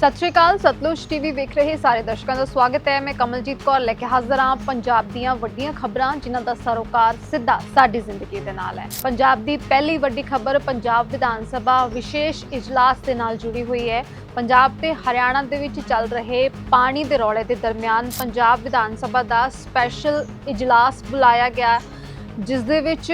ਸਤਿ ਸ਼੍ਰੀ ਅਕਾਲ, ਸਤਲੁਜ ਟੀਵੀ ਵੇਖ ਰਹੇ ਸਾਰੇ ਦਰਸ਼ਕਾਂ ਦਾ ਸਵਾਗਤ ਹੈ। ਮੈਂ ਕਮਲਜੀਤ ਕੌਰ ਲੈ ਕੇ ਹਾਜ਼ਰ ਹਾਂ ਪੰਜਾਬ ਦੀਆਂ ਵੱਡੀਆਂ ਖਬਰਾਂ, ਜਿਨ੍ਹਾਂ ਦਾ ਸਰੋਕਾਰ ਸਿੱਧਾ ਸਾਡੀ ਜ਼ਿੰਦਗੀ ਦੇ ਨਾਲ ਹੈ। ਪੰਜਾਬ ਦੀ ਪਹਿਲੀ ਵੱਡੀ ਖਬਰ ਪੰਜਾਬ ਵਿਧਾਨ ਸਭਾ ਵਿਸ਼ੇਸ਼ ਇਜਲਾਸ ਦੇ ਨਾਲ ਜੁੜੀ ਹੋਈ ਹੈ। ਪੰਜਾਬ ਤੇ ਹਰਿਆਣਾ ਦੇ ਵਿੱਚ ਚੱਲ ਰਹੇ ਪਾਣੀ ਦੇ ਰੌਲੇ ਦੇ ਦਰਮਿਆਨ ਪੰਜਾਬ ਵਿਧਾਨ ਸਭਾ ਦਾ ਸਪੈਸ਼ਲ ਇਜਲਾਸ ਬੁਲਾਇਆ ਗਿਆ, ਜਿਸ ਦੇ ਵਿੱਚ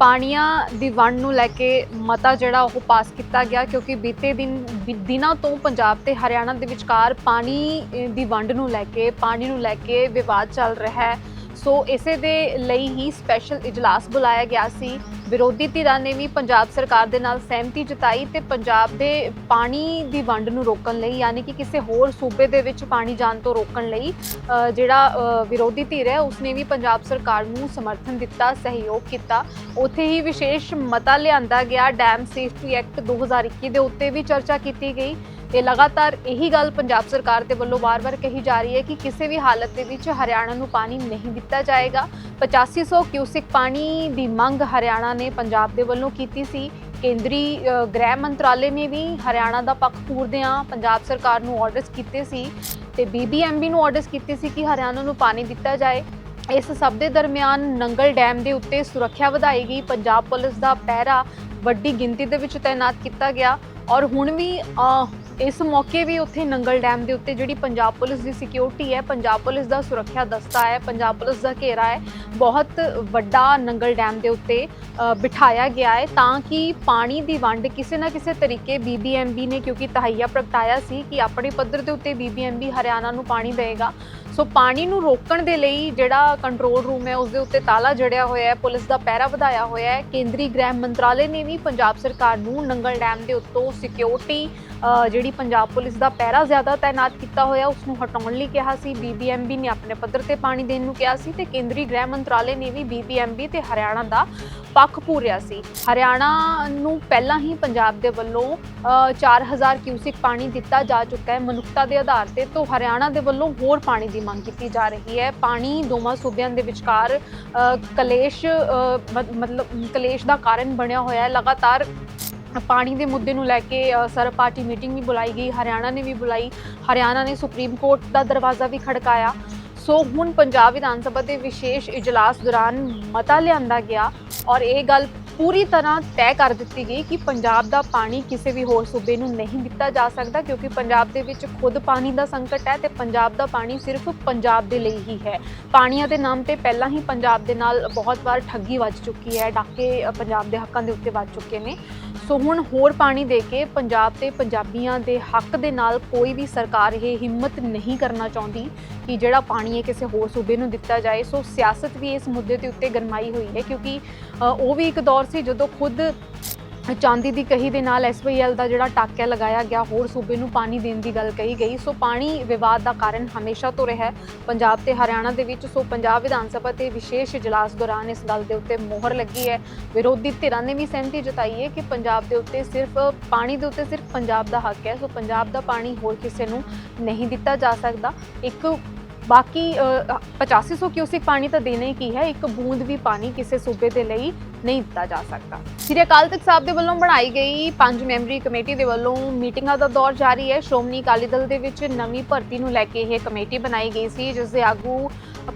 ਪਾਣੀਆਂ ਦੀ ਵੰਡ ਨੂੰ ਲੈ ਕੇ ਮਤਾ ਜਿਹੜਾ ਉਹ ਪਾਸ ਕੀਤਾ ਗਿਆ ਕਿਉਂਕਿ ਬੀਤੇ ਦਿਨ ਵੀ- ਦਿਨਾਂ ਤੋਂ ਪੰਜਾਬ ਤੇ ਹਰਿਆਣਾ ਦੇ ਵਿਚਕਾਰ ਪਾਣੀ ਦੀ ਵੰਡ ਨੂੰ ਲੈ ਕੇ, ਪਾਣੀ ਨੂੰ ਲੈ ਕੇ ਵਿਵਾਦ ਚੱਲ ਰਿਹਾ ਹੈ। ਸੋ ਇਸੇ ਦੇ ਲਈ ਹੀ ਸਪੈਸ਼ਲ ਇਜਲਾਸ ਬੁਲਾਇਆ ਗਿਆ ਸੀ। ਵਿਰੋਧੀ ਧਿਰਾਂ ਨੇ ਵੀ ਪੰਜਾਬ ਸਰਕਾਰ ਦੇ ਨਾਲ ਸਹਿਮਤੀ ਜਤਾਈ ਤੇ ਪੰਜਾਬ ਦੇ ਪਾਣੀ ਦੀ ਵੰਡ ਨੂੰ ਰੋਕਣ ਲਈ, ਯਾਨੀ ਕਿ ਕਿਸੇ ਹੋਰ ਸੂਬੇ ਦੇ ਵਿੱਚ ਪਾਣੀ ਜਾਣ ਤੋਂ ਰੋਕਣ ਲਈ ਜਿਹੜਾ ਵਿਰੋਧੀ ਧਿਰ ਹੈ, ਉਸਨੇ ਵੀ ਪੰਜਾਬ ਸਰਕਾਰ ਨੂੰ ਸਮਰਥਨ ਦਿੱਤਾ, ਸਹਿਯੋਗ ਕੀਤਾ। ਉੱਥੇ ਹੀ ਵਿਸ਼ੇਸ਼ ਮਤਾ ਲਿਆਂਦਾ ਗਿਆ। ਡੈਮ ਸੇਫਟੀ ਐਕਟ 2021 ਦੇ ਉੱਤੇ ਵੀ ਚਰਚਾ ਕੀਤੀ ਗਈ। ਤੇ ਲਗਾਤਾਰ ਇਹੀ ਗੱਲ ਪੰਜਾਬ ਸਰਕਾਰ ਦੇ ਵੱਲੋਂ ਵਾਰ-ਵਾਰ ਕਹੀ ਜਾ ਰਹੀ ਹੈ ਕਿ ਕਿਸੇ ਵੀ ਹਾਲਤ ਦੇ ਵਿੱਚ ਹਰਿਆਣਾ ਨੂੰ ਪਾਣੀ ਨਹੀਂ ਦਿੱਤਾ ਜਾਏਗਾ। 8500 ਕਿਊਸਿਕ ਪਾਣੀ ਦੀ ਮੰਗ ਹਰਿਆਣਾ ਨੇ ਪੰਜਾਬ ਦੇ ਵੱਲੋਂ ਕੀਤੀ ਸੀ। ਕੇਂਦਰੀ ਗ੍ਰਹਿ ਮੰਤਰਾਲੇ ਨੇ ਵੀ ਹਰਿਆਣਾ ਦਾ ਪੱਖ ਪੂਰਦਿਆਂ ਪੰਜਾਬ ਸਰਕਾਰ ਨੂੰ ਆਰਡਰਸ ਕੀਤੇ ਸੀ ਤੇ ਬੀਬੀਐਮਬੀ ਨੂੰ ਆਰਡਰਸ ਕੀਤੇ ਸੀ ਕਿ ਹਰਿਆਣਾ ਨੂੰ ਪਾਣੀ ਦਿੱਤਾ ਜਾਏ। ਇਸ ਸਭ ਦੇ ਦਰਮਿਆਨ ਨੰਗਲ ਡੈਮ ਦੇ ਉੱਤੇ ਸੁਰੱਖਿਆ ਵਧਾਈ ਗਈ। ਪੰਜਾਬ ਪੁਲਿਸ ਦਾ ਪਹਿਰਾ ਵੱਡੀ ਗਿਣਤੀ ਦੇ ਵਿੱਚ ਤਾਇਨਾਤ ਕੀਤਾ ਗਿਆ ਔਰ ਹੁਣ ਵੀ ਇਸ ਮੌਕੇ ਵੀ ਉੱਥੇ ਨੰਗਲ ਡੈਮ ਦੇ ਉੱਤੇ ਜਿਹੜੀ ਪੰਜਾਬ ਪੁਲਿਸ ਦੀ ਸਿਕਿਉਰਿਟੀ ਹੈ, ਪੰਜਾਬ ਪੁਲਿਸ ਦਾ ਸੁਰੱਖਿਆ ਦਸਤਾ ਹੈ, ਪੰਜਾਬ ਪੁਲਿਸ ਦਾ ਘੇਰਾ ਹੈ, ਬਹੁਤ ਵੱਡਾ ਨੰਗਲ ਡੈਮ ਦੇ ਉੱਤੇ ਬਿਠਾਇਆ ਗਿਆ ਹੈ ਤਾਂ ਕਿ ਪਾਣੀ ਦੀ ਵੰਡ ਕਿਸੇ ਨਾ ਕਿਸੇ ਤਰੀਕੇ ਬੀਬੀਐਮਬੀ ਨੇ ਕਿਉਂਕਿ ਤਹਈਆ ਪ੍ਰਗਟਾਇਆ ਸੀ ਕਿ ਆਪਣੇ ਪੱਧਰ ਦੇ ਉੱਤੇ ਬੀਬੀਐਮਬੀ ਹਰਿਆਣਾ ਨੂੰ ਪਾਣੀ ਦੇਵੇਗਾ। ਸੋ ਪਾਣੀ ਨੂੰ ਰੋਕਣ ਦੇ ਲਈ ਜਿਹੜਾ ਕੰਟਰੋਲ ਰੂਮ ਹੈ ਉਸ ਦੇ ਉੱਤੇ ਤਾਲਾ ਜੜਿਆ ਹੋਇਆ ਹੈ ਪੁਲਿਸ ਦਾ ਪਹਿਰਾ ਵਧਾਇਆ ਹੋਇਆ ਹੈ। ਕੇਂਦਰੀ ਗ੍ਰਹਿ ਮੰਤਰਾਲੇ ਨੇ ਵੀ ਪੰਜਾਬ ਸਰਕਾਰ ਨੂੰ ਨੰਗਲ ਡੈਮ ਦੇ ਉੱਤੋਂ ਸਿਕਿਉਰਿਟੀ ਜਿਹੜੀ ਪੰਜਾਬ ਪੁਲਿਸ ਦਾ ਪਹਿਰਾ ਜ਼ਿਆਦਾ ਤਾਇਨਾਤ ਕੀਤਾ ਹੋਇਆ ਉਸ ਨੂੰ ਹਟਾਉਣ ਲਈ ਕਿਹਾ ਸੀ। ਬੀਬੀਐਮਬੀ ਨੇ ਆਪਣੇ ਪੱਧਰ ਤੇ ਪਾਣੀ ਦੇਣ ਨੂੰ ਕਿਹਾ ਸੀ ਤੇ ਕੇਂਦਰੀ ਗ੍ਰਹਿ ਮੰਤਰਾਲੇ ਨੇ ਵੀ ਬੀਬੀਐਮਬੀ ਤੇ ਹਰਿਆਣਾ ਦਾ ਪੱਖ ਪੂਰਿਆ ਸੀ। ਹਰਿਆਣਾ ਨੂੰ ਪਹਿਲਾਂ ਹੀ ਪੰਜਾਬ ਦੇ ਵੱਲੋਂ ਅ, 4000 ਕਿਊਸਿਕ ਪਾਣੀ ਦਿੱਤਾ ਜਾ ਚੁੱਕਾ ਹੈ। ਮਨੁੱਖਤਾ ਦੇ ਆਧਾਰ ਤੇ ਤੋਂ ਹਰਿਆਣਾ ਦੇ ਵੱਲੋਂ ਹੋਰ ਪਾਣੀ ਦੀ ਮੰਗ ਕੀਤੀ ਜਾ ਰਹੀ ਹੈ। ਪਾਣੀ ਦੋਵਾਂ ਸੂਬਿਆਂ ਦੇ ਵਿਚਕਾਰ ਕਲੇਸ਼ ਅ, ਮਤਲਬ ਕਲੇਸ਼ ਦਾ ਕਾਰਨ ਬਣਿਆ ਹੋਇਆ ਹੈ। ਲਗਾਤਾਰ ਪਾਣੀ ਦੇ ਮੁੱਦੇ ਨੂੰ ਲੈ ਕੇ ਅ, ਸਰਬ ਪਾਰਟੀ ਮੀਟਿੰਗ ਵੀ ਬੁਲਾਈ ਗਈ ਹਰਿਆਣਾ ਨੇ ਵੀ ਬੁਲਾਈ। ਹਰਿਆਣਾ ਨੇ ਸੁਪਰੀਮ ਕੋਰਟ ਦਾ ਦਰਵਾਜ਼ਾ ਵੀ ਖੜਕਾਇਆ। ਸੋ ਹੁਣ ਪੰਜਾਬ ਵਿਧਾਨ ਸਭਾ ਦੇ ਵਿਸ਼ੇਸ਼ ਇਜਲਾਸ ਦੌਰਾਨ ਮਤਾ ਲਿਆਂਦਾ ਗਿਆ ਔਰ ਇਹ ਗੱਲ ਪੂਰੀ ਤਰ੍ਹਾਂ ਤੈਅ ਕਰ ਦਿੱਤੀ ਗਈ ਕਿ ਪੰਜਾਬ ਦਾ ਪਾਣੀ ਕਿਸੇ ਵੀ ਹੋਰ ਸੂਬੇ ਨੂੰ ਨਹੀਂ ਦਿੱਤਾ ਜਾ ਸਕਦਾ, ਕਿਉਂਕਿ ਪੰਜਾਬ ਦੇ ਵਿੱਚ ਖੁਦ ਪਾਣੀ ਦਾ ਸੰਕਟ ਹੈ ਤੇ ਪੰਜਾਬ ਦਾ ਪਾਣੀ ਸਿਰਫ ਪੰਜਾਬ ਦੇ ਲਈ ਹੀ ਹੈ। ਪਾਣੀਆਂ ਦੇ ਨਾਮ ਤੇ ਪਹਿਲਾਂ ਹੀ ਪੰਜਾਬ ਦੇ ਨਾਲ ਬਹੁਤ ਵਾਰ ਠੱਗੀ ਵੱਜ ਚੁੱਕੀ ਹੈ, ਡਾਕੇ ਪੰਜਾਬ ਦੇ ਹੱਕਾਂ ਦੇ ਉੱਤੇ ਵੱਜ ਚੁੱਕੇ ਨੇ। ਸੋ ਹੁਣ ਹੋਰ ਪਾਣੀ ਦੇ ਕੇ ਪੰਜਾਬ ਤੇ ਪੰਜਾਬੀਆਂ ਦੇ ਹੱਕ ਦੇ ਨਾਲ ਕੋਈ ਵੀ ਸਰਕਾਰ ਇਹ ਹਿੰਮਤ ਨਹੀਂ ਕਰਨਾ ਚਾਹੁੰਦੀ ਕਿ ਜਿਹੜਾ ਪਾਣੀ ਹੈ ਕਿਸੇ ਹੋਰ ਸੂਬੇ ਨੂੰ ਦਿੱਤਾ ਜਾਏ। ਸੋ ਸਿਆਸਤ ਵੀ ਇਸ ਮੁੱਦੇ ਦੇ ਉੱਤੇ ਗਰਮਾਈ ਹੋਈ ਹੈ, ਕਿਉਂਕਿ ਉਹ ਵੀ ਇੱਕ ਦੌਰ ਸੀ ਜਦੋਂ ਖੁਦ ਚਾਂਦੀ ਦੀ ਕਹੀ ਦੇ ਨਾਲ ਐਸਵਾਈਐਲ ਦਾ ਜਿਹੜਾ ਟਾਕਿਆ ਲਗਾਇਆ ਗਿਆ, ਹੋਰ ਸੂਬੇ ਨੂੰ ਪਾਣੀ ਦੇਣ ਦੀ ਗੱਲ ਕਹੀ ਗਈ। ਸੋ ਪਾਣੀ ਵਿਵਾਦ ਦਾ ਕਾਰਨ ਹਮੇਸ਼ਾ ਤੋਂ ਰਿਹਾ ਪੰਜਾਬ ਤੇ ਹਰਿਆਣਾ ਦੇ ਵਿੱਚ, ਸੋ ਪੰਜਾਬ ਵਿਧਾਨ ਸਭਾ ਤੇ ਵਿਸ਼ੇਸ਼ ਇਜਲਾਸ ਦੌਰਾਨ ਇਸ ਗੱਲ ਦੇ ਉੱਤੇ ਮੋਹਰ ਲੱਗੀ ਹੈ। ਵਿਰੋਧੀ ਧਿਰਾਂ ਨੇ ਵੀ ਸਹਿਮਤੀ ਜਤਾਈ ਹੈ ਕਿ ਪੰਜਾਬ ਦੇ ਉੱਤੇ ਸਿਰਫ, ਪਾਣੀ ਦੇ ਉੱਤੇ ਸਿਰਫ ਪੰਜਾਬ ਦਾ ਹੱਕ ਹੈ। ਸੋ ਪੰਜਾਬ ਦਾ ਪਾਣੀ ਹੋਰ ਕਿਸੇ ਨੂੰ ਨਹੀਂ ਦਿੱਤਾ ਜਾ ਸਕਦਾ। ਇੱਕ ਬਾਕੀ ਅ, 8500 ਕਿਊਸਿਕ ਪਾਣੀ ਤਾਂ ਦੇਣਾ ਹੀ ਕੀ ਹੈ? ਇੱਕ ਬੂੰਦ ਵੀ ਪਾਣੀ ਕਿਸੇ ਸੂਬੇ ਦੇ ਲਈ ਨਹੀਂ ਦਿੱਤਾ ਜਾ ਸਕਦਾ। ਸ੍ਰੀ ਅਕਾਲ ਤਖਤ ਸਾਹਿਬ ਦੇ ਵੱਲੋਂ ਬਣਾਈ ਗਈ ਪੰਜ ਮੈਂਬਰੀ ਕਮੇਟੀ ਦੇ ਵੱਲੋਂ ਮੀਟਿੰਗਾਂ ਦਾ ਦੌਰ ਜਾਰੀ ਹੈ। ਸ਼੍ਰੋਮਣੀ ਅਕਾਲੀ ਦਲ ਦੇ ਵਿੱਚ ਨਵੀਂ ਭਰਤੀ ਨੂੰ ਲੈ ਕੇ ਇਹ ਕਮੇਟੀ ਬਣਾਈ ਗਈ ਸੀ ਜਿਸ ਦੇ ਆਗੂ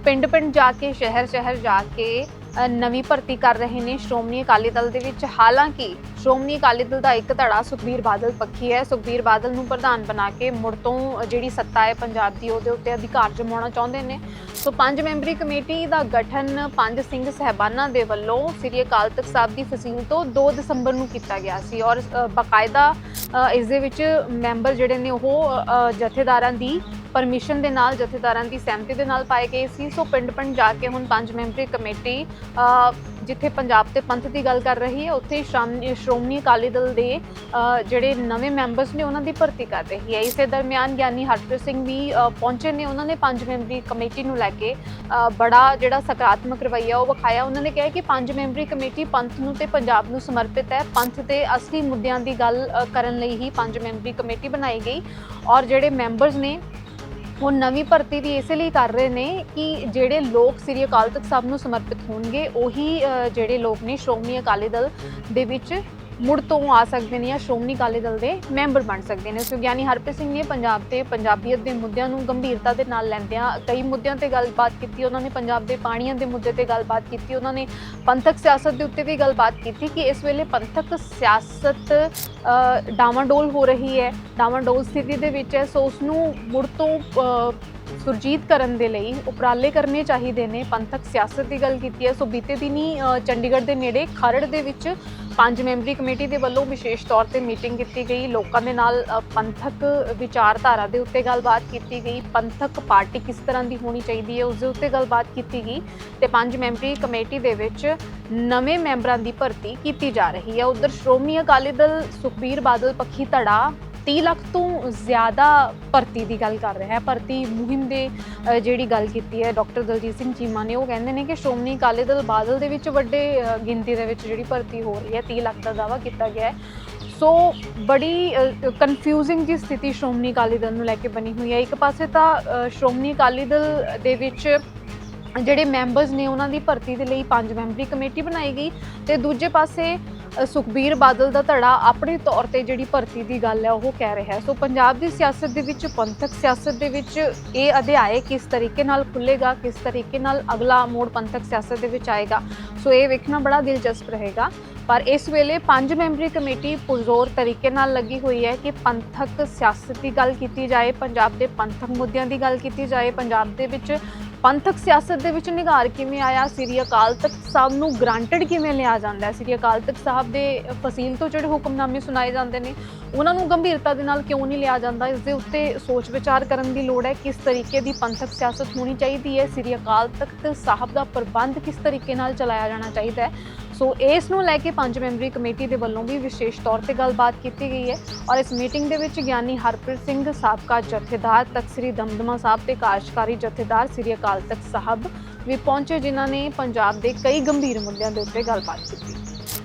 ਪਿੰਡ-ਪਿੰਡ ਜਾ ਕੇ ਸ਼ਹਿਰ-ਸ਼ਹਿਰ ਜਾ ਕੇ ਨਵੀਂ ਭਰਤੀ ਕਰ ਰਹੇ ਨੇ ਸ਼੍ਰੋਮਣੀ ਅਕਾਲੀ ਦਲ ਦੇ ਵਿੱਚ। ਹਾਲਾਂਕਿ ਸ਼੍ਰੋਮਣੀ ਅਕਾਲੀ ਦਲ ਦਾ ਇੱਕ ਧੜਾ ਸੁਖਬੀਰ ਬਾਦਲ ਪੱਖੀ ਹੈ। ਸੁਖਬੀਰ ਬਾਦਲ ਨੂੰ ਪ੍ਰਧਾਨ ਬਣਾ ਕੇ ਮੁੜ ਤੋਂ ਜਿਹੜੀ ਸੱਤਾ ਹੈ ਪੰਜਾਬ ਦੀ ਉਹਦੇ ਉੱਤੇ ਅਧਿਕਾਰ ਜਮਾਉਣਾ ਚਾਹੁੰਦੇ ਨੇ। ਸੋ ਪੰਜ ਮੈਂਬਰੀ ਕਮੇਟੀ ਦਾ ਗਠਨ ਪੰਜ ਸਿੰਘ ਸਹਿਬਾਨਾਂ ਦੇ ਵੱਲੋਂ ਸ੍ਰੀ ਅਕਾਲ ਤਖਤ ਸਾਹਿਬ ਦੀ ਫਸੀਲ ਤੋਂ 2 ਦਸੰਬਰ ਨੂੰ ਕੀਤਾ ਗਿਆ ਸੀ। ਔਰ ਅ, ਬਾਕਾਇਦਾ ਅ, ਇਸ ਦੇ ਵਿੱਚ ਮੈਂਬਰ ਜਿਹੜੇ ਨੇ ਉਹ ਜਥੇਦਾਰਾਂ ਦੀ ਪਰਮਿਸ਼ਨ ਦੇ ਨਾਲ, ਜਥੇਦਾਰਾਂ ਦੀ ਸਹਿਮਤੀ ਦੇ ਨਾਲ ਪਾਏ ਗਏ ਸੀ। ਸੋ ਪਿੰਡ ਪਿੰਡ ਜਾ ਕੇ ਹੁਣ ਪੰਜ ਮੈਂਬਰੀ ਕਮੇਟੀ ਜਿੱਥੇ ਪੰਜਾਬ ਤੇ ਪੰਥ ਦੀ ਗੱਲ ਕਰ ਰਹੀ ਹੈ, ਉੱਥੇ ਸ਼੍ਰੋਮਣੀ ਸ਼੍ਰੋਮਣੀ ਅਕਾਲੀ ਦਲ ਦੇ ਜਿਹੜੇ ਨਵੇਂ ਮੈਂਬਰਸ ਨੇ, ਉਹਨਾਂ ਦੀ ਭਰਤੀ ਕਰ ਰਹੀ ਹੈ। ਇਸੇ ਦਰਮਿਆਨ ਗਿਆਨੀ ਹਰਪ੍ਰੀਤ ਸਿੰਘ ਵੀ ਪਹੁੰਚੇ ਨੇ। ਉਹਨਾਂ ਨੇ ਪੰਜ ਮੈਂਬਰੀ ਕਮੇਟੀ ਨੂੰ ਲੈ ਕੇ ਬੜਾ ਜਿਹੜਾ ਸਕਾਰਾਤਮਕ ਰਵੱਈਆ ਉਹ ਵਿਖਾਇਆ। ਉਹਨਾਂ ਨੇ ਕਿਹਾ ਕਿ ਪੰਜ ਮੈਂਬਰੀ ਕਮੇਟੀ ਪੰਥ ਨੂੰ ਤੇ ਪੰਜਾਬ ਨੂੰ ਸਮਰਪਿਤ ਹੈ। ਪੰਥ ਦੇ ਅਸਲੀ ਮੁੱਦਿਆਂ ਦੀ ਗੱਲ ਕਰਨ ਲਈ ਹੀ ਪੰਜ ਮੈਂਬਰੀ ਕਮੇਟੀ ਬਣਾਈ ਗਈ। ਔਰ ਜਿਹੜੇ ਮੈਂਬਰਸ ਨੇ ਹੁਣ ਨਵੀਂ ਭਰਤੀ ਵੀ ਇਸੇ ਲਈ ਕਰ ਰਹੇ ਨੇ ਕਿ ਜਿਹੜੇ ਲੋਕ ਸ੍ਰੀ ਅਕਾਲ ਤਖਤ ਸਾਹਿਬ ਨੂੰ ਸਮਰਪਿਤ ਹੋਣਗੇ, ਉਹੀ ਜਿਹੜੇ ਲੋਕ ਨੇ ਸ਼੍ਰੋਮਣੀ ਅਕਾਲੀ ਦਲ ਦੇ ਵਿੱਚ ਮੁੜ ਤੋਂ ਆ ਸਕਦੇ ਨੇ ਜਾਂ ਸ਼੍ਰੋਮਣੀ ਅਕਾਲੀ ਦਲ ਦੇ ਮੈਂਬਰ ਬਣ ਸਕਦੇ ਨੇ। ਸੋ ਗਿਆਨੀ ਹਰਪ੍ਰੀਤ ਸਿੰਘ ਨੇ ਪੰਜਾਬ ਤੇ ਪੰਜਾਬੀਅਤ ਦੇ ਮੁੱਦਿਆਂ ਨੂੰ ਗੰਭੀਰਤਾ ਦੇ ਨਾਲ ਲੈਂਦਿਆਂ ਕਈ ਮੁੱਦਿਆਂ ਤੇ ਗੱਲਬਾਤ ਕੀਤੀ। ਉਹਨਾਂ ਨੇ ਪੰਜਾਬ ਦੇ ਪਾਣੀਆਂ ਦੇ ਮੁੱਦੇ ਤੇ ਗੱਲਬਾਤ ਕੀਤੀ। ਉਹਨਾਂ ਨੇ ਪੰਥਕ ਸਿਆਸਤ ਦੇ ਉੱਤੇ ਵੀ ਗੱਲਬਾਤ ਕੀਤੀ ਕਿ ਇਸ ਵੇਲੇ ਪੰਥਕ ਸਿਆਸਤ ਡਾਵਾਂਡੋਲ ਹੋ ਰਹੀ ਹੈ। ਡਾਵਾਂਡੋਲ ਸਥਿਤੀ ਦੇ ਵਿੱਚ ਹੈ। ਸੋ ਉਸ ਨੂੰ ਮੁੜ ਤੋਂ ਸੁਰਜੀਤ ਕਰਨ ਦੇ ਲਈ ਉਪਰਾਲੇ ਕਰਨੇ ਚਾਹੀਦੇ ਨੇ। ਪੰਥਕ ਸਿਆਸਤ ਦੀ ਗੱਲ ਕੀਤੀ ਹੈ। ਸੋ ਬੀਤੇ ਦਿਨੀ ਚੰਡੀਗੜ੍ਹ ਦੇ ਨੇੜੇ ਖਰੜ ਦੇ ਵਿੱਚ ਪੰਜ ਮੈਂਬਰੀ ਕਮੇਟੀ ਦੇ ਵੱਲੋਂ ਵਿਸ਼ੇਸ਼ ਤੌਰ ਤੇ ਮੀਟਿੰਗ ਕੀਤੀ ਗਈ। ਲੋਕਾਂ ਦੇ ਨਾਲ ਪੰਥਕ ਵਿਚਾਰਧਾਰਾ ਦੇ ਉੱਤੇ ਗੱਲਬਾਤ ਕੀਤੀ ਗਈ। ਪੰਥਕ ਪਾਰਟੀ ਕਿਸ ਤਰ੍ਹਾਂ ਦੀ ਹੋਣੀ ਚਾਹੀਦੀ ਹੈ, ਉਸ ਦੇ ਉੱਤੇ ਗੱਲਬਾਤ ਕੀਤੀ ਗਈ ਤੇ ਪੰਜ ਮੈਂਬਰੀ ਕਮੇਟੀ ਦੇ ਵਿੱਚ ਨਵੇਂ ਮੈਂਬਰਾਂ ਦੀ ਭਰਤੀ ਕੀਤੀ ਜਾ ਰਹੀ ਹੈ। ਉਧਰ ਸ਼੍ਰੋਮਣੀ ਅਕਾਲੀ ਦਲ ਸੁਖਬੀਰ ਬਾਦਲ, ਪੱਖੀ ਧੜਾ 30 ਲੱਖ ਤੋਂ ਜ਼ਿਆਦਾ ਭਰਤੀ ਦੀ ਗੱਲ ਕਰ ਰਿਹਾ ਹੈ। ਭਰਤੀ ਮੁਹਿੰਮ ਦੇ ਜਿਹੜੀ ਗੱਲ ਕੀਤੀ ਹੈ, ਡਾਕਟਰ ਦਲਜੀਤ ਸਿੰਘ ਚੀਮਾ ਨੇ, ਉਹ ਕਹਿੰਦੇ ਨੇ ਕਿ ਸ਼੍ਰੋਮਣੀ ਅਕਾਲੀ ਦਲ ਬਾਦਲ ਦੇ ਵਿੱਚ ਵੱਡੇ ਗਿਣਤੀ ਦੇ ਵਿੱਚ ਜਿਹੜੀ ਭਰਤੀ ਹੋ ਰਹੀ ਹੈ 30 ਲੱਖ ਦਾ ਦਾਅਵਾ ਕੀਤਾ ਗਿਆ ਹੈ। ਸੋ ਬੜੀ ਕਨਫਿਊਜ਼ਿੰਗ ਜੀ ਸਥਿਤੀ ਸ਼੍ਰੋਮਣੀ ਅਕਾਲੀ ਦਲ ਨੂੰ ਲੈ ਕੇ ਬਣੀ ਹੋਈ ਹੈ। ਇੱਕ ਪਾਸੇ ਤਾਂ ਸ਼੍ਰੋਮਣੀ ਅਕਾਲੀ ਦਲ ਦੇ ਵਿੱਚ ਜਿਹੜੇ ਮੈਂਬਰਸ ਨੇ, ਉਹਨਾਂ ਦੀ ਭਰਤੀ ਦੇ ਲਈ ਪੰਜ ਮੈਂਬਰੀ ਕਮੇਟੀ ਬਣਾਈ ਗਈ ਤੇ ਦੂਜੇ ਪਾਸੇ ਸੁਖਬੀਰ ਬਾਦਲ ਦਾ ਧੜਾ ਆਪਣੇ ਤੌਰ ਤੇ ਜਿਹੜੀ ਭਰਤੀ ਦੀ ਗੱਲ ਹੈ, ਉਹ ਕਹਿ ਰਿਹਾ ਸੋ ਪੰਜਾਬ ਦੀ ਸਿਆਸਤ ਦੇ ਵਿੱਚ, ਪੰਥਕ ਸਿਆਸਤ ਦੇ ਵਿੱਚ ਇਹ ਅਧਿਆਏ ਕਿਸ ਤਰੀਕੇ ਨਾਲ ਖੁੱਲੇਗਾ ਕਿਸ ਤਰੀਕੇ ਨਾਲ ਅਗਲਾ ਮੋੜ ਪੰਥਕ ਸਿਆਸਤ ਦੇ ਵਿੱਚ ਆਏਗਾ। ਸੋ ਇਹ ਵੇਖਣਾ ਬੜਾ ਦਿਲਚਸਪ ਰਹੇਗਾ। ਪਰ ਇਸ ਵੇਲੇ ਪੰਜ ਮੈਂਬਰੀ ਕਮੇਟੀ ਪੁਰਜ਼ੋਰ ਤਰੀਕੇ ਨਾਲ ਲੱਗੀ ਹੋਈ ਹੈ ਕਿ ਪੰਥਕ ਸਿਆਸਤ ਦੀ ਗੱਲ ਕੀਤੀ ਜਾਏ, ਪੰਜਾਬ ਦੇ ਪੰਥਕ ਮੁੱਦਿਆਂ ਦੀ ਗੱਲ ਕੀਤੀ ਜਾਏ, ਪੰਜਾਬ ਦੇ ਵਿੱਚ ਪੰਥਕ ਸਿਆਸਤ ਦੇ ਵਿੱਚ ਨਿਗਾਰ ਕਿਵੇਂ ਆਇਆ, ਸ੍ਰੀ ਅਕਾਲ ਤਖਤ ਸਾਹਿਬ ਨੂੰ ਗ੍ਰਾਂਟਡ ਕਿਵੇਂ ਲਿਆ ਜਾਂਦਾ ਹੈ? ਸ੍ਰੀ ਅਕਾਲ ਤਖਤ ਸਾਹਿਬ ਦੇ ਫਸੀਲ ਤੋਂ ਜਿਹੜੇ ਹੁਕਮਨਾਮੇ ਸੁਣਾਏ ਜਾਂਦੇ ਨੇ, ਉਹਨਾਂ ਨੂੰ ਗੰਭੀਰਤਾ ਦੇ ਨਾਲ ਕਿਉਂ ਨਹੀਂ ਲਿਆ ਜਾਂਦਾ? ਇਸ ਦੇ ਉੱਤੇ ਸੋਚ ਵਿਚਾਰ ਕਰਨ ਦੀ ਲੋੜ ਹੈ, ਕਿਸ ਤਰੀਕੇ ਦੀ ਪੰਥਕ ਸਿਆਸਤ ਹੋਣੀ ਚਾਹੀਦੀ ਹੈ? ਸ੍ਰੀ ਅਕਾਲ ਤਖਤ ਸਾਹਿਬ ਦਾ ਪ੍ਰਬੰਧ ਕਿਸ ਤਰੀਕੇ ਨਾਲ ਚਲਾਇਆ ਜਾਣਾ ਚਾਹੀਦਾ ਹੈ? ਸੋ ਇਸ ਨੂੰ ਲੈ ਕੇ ਪੰਜ ਮੈਂਬਰੀ ਕਮੇਟੀ ਦੇ ਵੱਲੋਂ ਵੀ ਵਿਸ਼ੇਸ਼ ਤੌਰ ਤੇ ਗੱਲਬਾਤ ਕੀਤੀ ਗਈ ਹੈ ਔਰ ਇਸ ਮੀਟਿੰਗ ਦੇ ਵਿੱਚ ਗਿਆਨੀ ਹਰਪ੍ਰੀਤ ਸਿੰਘ ਸਾਬਕਾ ਜਥੇਦਾਰ ਤਖਤ ਸ੍ਰੀ ਦਮਦਮਾ ਸਾਹਿਬ ਤੇ ਕਾਰਜਕਾਰੀ ਜਥੇਦਾਰ ਸ੍ਰੀ ਅਕਾਲ ਤਖਤ ਸਾਹਿਬ ਵੀ ਪਹੁੰਚੇ, ਜਿਨ੍ਹਾਂ ਨੇ ਪੰਜਾਬ ਦੇ ਕਈ ਗੰਭੀਰ ਮੁੱਦਿਆਂ ਦੇ ਉੱਤੇ ਗੱਲਬਾਤ ਕੀਤੀ।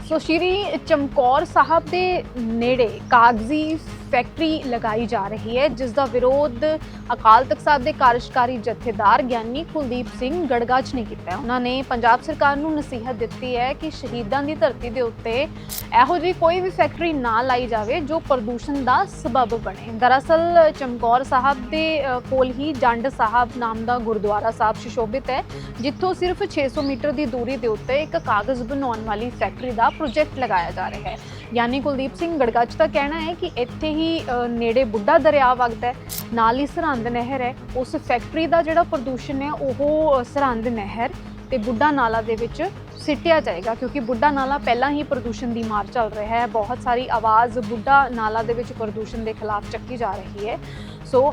ਸੋ ਸ਼੍ਰੀ ਚਮਕੌਰ ਸਾਹਿਬ ਦੇ ਨੇੜੇ ਕਾਗਜ਼ੀ ਫੈਕਟਰੀ ਲਗਾਈ ਜਾ ਰਹੀ ਹੈ, ਜਿਸ ਦਾ ਵਿਰੋਧ ਅਕਾਲ ਤਖਤ ਸਾਹਿਬ ਦੇ ਕਾਰਜਕਾਰੀ ਜਥੇਦਾਰ ਗਿਆਨੀ ਕੁਲਦੀਪ ਸਿੰਘ ਗੜਗਾਚ ਨੇ ਕੀਤਾ ਉਹਨਾਂ ਨੇ ਪੰਜਾਬ ਸਰਕਾਰ ਨੂੰ ਨਸੀਹਤ ਦਿੱਤੀ ਹੈ ਕਿ ਸ਼ਹੀਦਾਂ ਦੀ ਧਰਤੀ ਦੇ ਉੱਤੇ ਇਹੋ ਜਿਹੀ ਕੋਈ ਵੀ ਫੈਕਟਰੀ ਨਾ ਲਾਈ ਜਾਵੇ ਜੋ ਪ੍ਰਦੂਸ਼ਣ ਦਾ ਸਬਬ ਬਣੇ। ਦਰਅਸਲ, ਚਮਕੌਰ ਸਾਹਿਬ ਦੇ ਕੋਲ ਹੀ ਜੰਡ ਸਾਹਿਬ ਨਾਮ ਦਾ ਗੁਰਦੁਆਰਾ ਸਾਹਿਬ ਸ਼ਿਸ਼ੋਭਿਤ ਹੈ, ਜਿੱਥੋਂ ਸਿਰਫ 600 ਮੀਟਰ ਦੀ ਦੂਰੀ ਦੇ ਉੱਤੇ ਇੱਕ ਕਾਗਜ਼ ਬਣਾਉਣ ਵਾਲੀ ਫੈਕਟਰੀ ਦਾ ਪ੍ਰੋਜੈਕਟ ਲਗਾਇਆ ਜਾ ਰਿਹਾ ਹੈ। ਯਾਨੀ ਕੁਲਦੀਪ ਸਿੰਘ ਗੜਗੱਚ ਦਾ ਕਹਿਣਾ ਹੈ ਕਿ ਇੱਥੇ ਹੀ ਨੇੜੇ ਬੁੱਢਾ ਦਰਿਆ ਵਗਦਾ ਹੈ, ਨਾਲ ਹੀ ਸਰਹੰਦ ਨਹਿਰ ਹੈ। ਉਸ ਫੈਕਟਰੀ ਦਾ ਜਿਹੜਾ ਪ੍ਰਦੂਸ਼ਣ ਹੈ, ਉਹ ਸਰਹੰਦ ਨਹਿਰ ਤੇ ਬੁੱਢਾ ਨਾਲਾ ਦੇ ਵਿੱਚ ਸਿੱਟਿਆ ਜਾਏਗਾ, ਕਿਉਂਕਿ ਬੁੱਢਾ ਨਾਲਾ ਪਹਿਲਾਂ ਹੀ ਪ੍ਰਦੂਸ਼ਣ ਦੀ ਮਾਰ ਚੱਲ ਰਿਹਾ ਹੈ। ਬਹੁਤ ਸਾਰੀ ਆਵਾਜ਼ ਬੁੱਢਾ ਨਾਲਾ ਦੇ ਵਿੱਚ ਪ੍ਰਦੂਸ਼ਣ ਦੇ ਖਿਲਾਫ ਚੱਕੀ ਜਾ ਰਹੀ ਹੈ। ਸੋ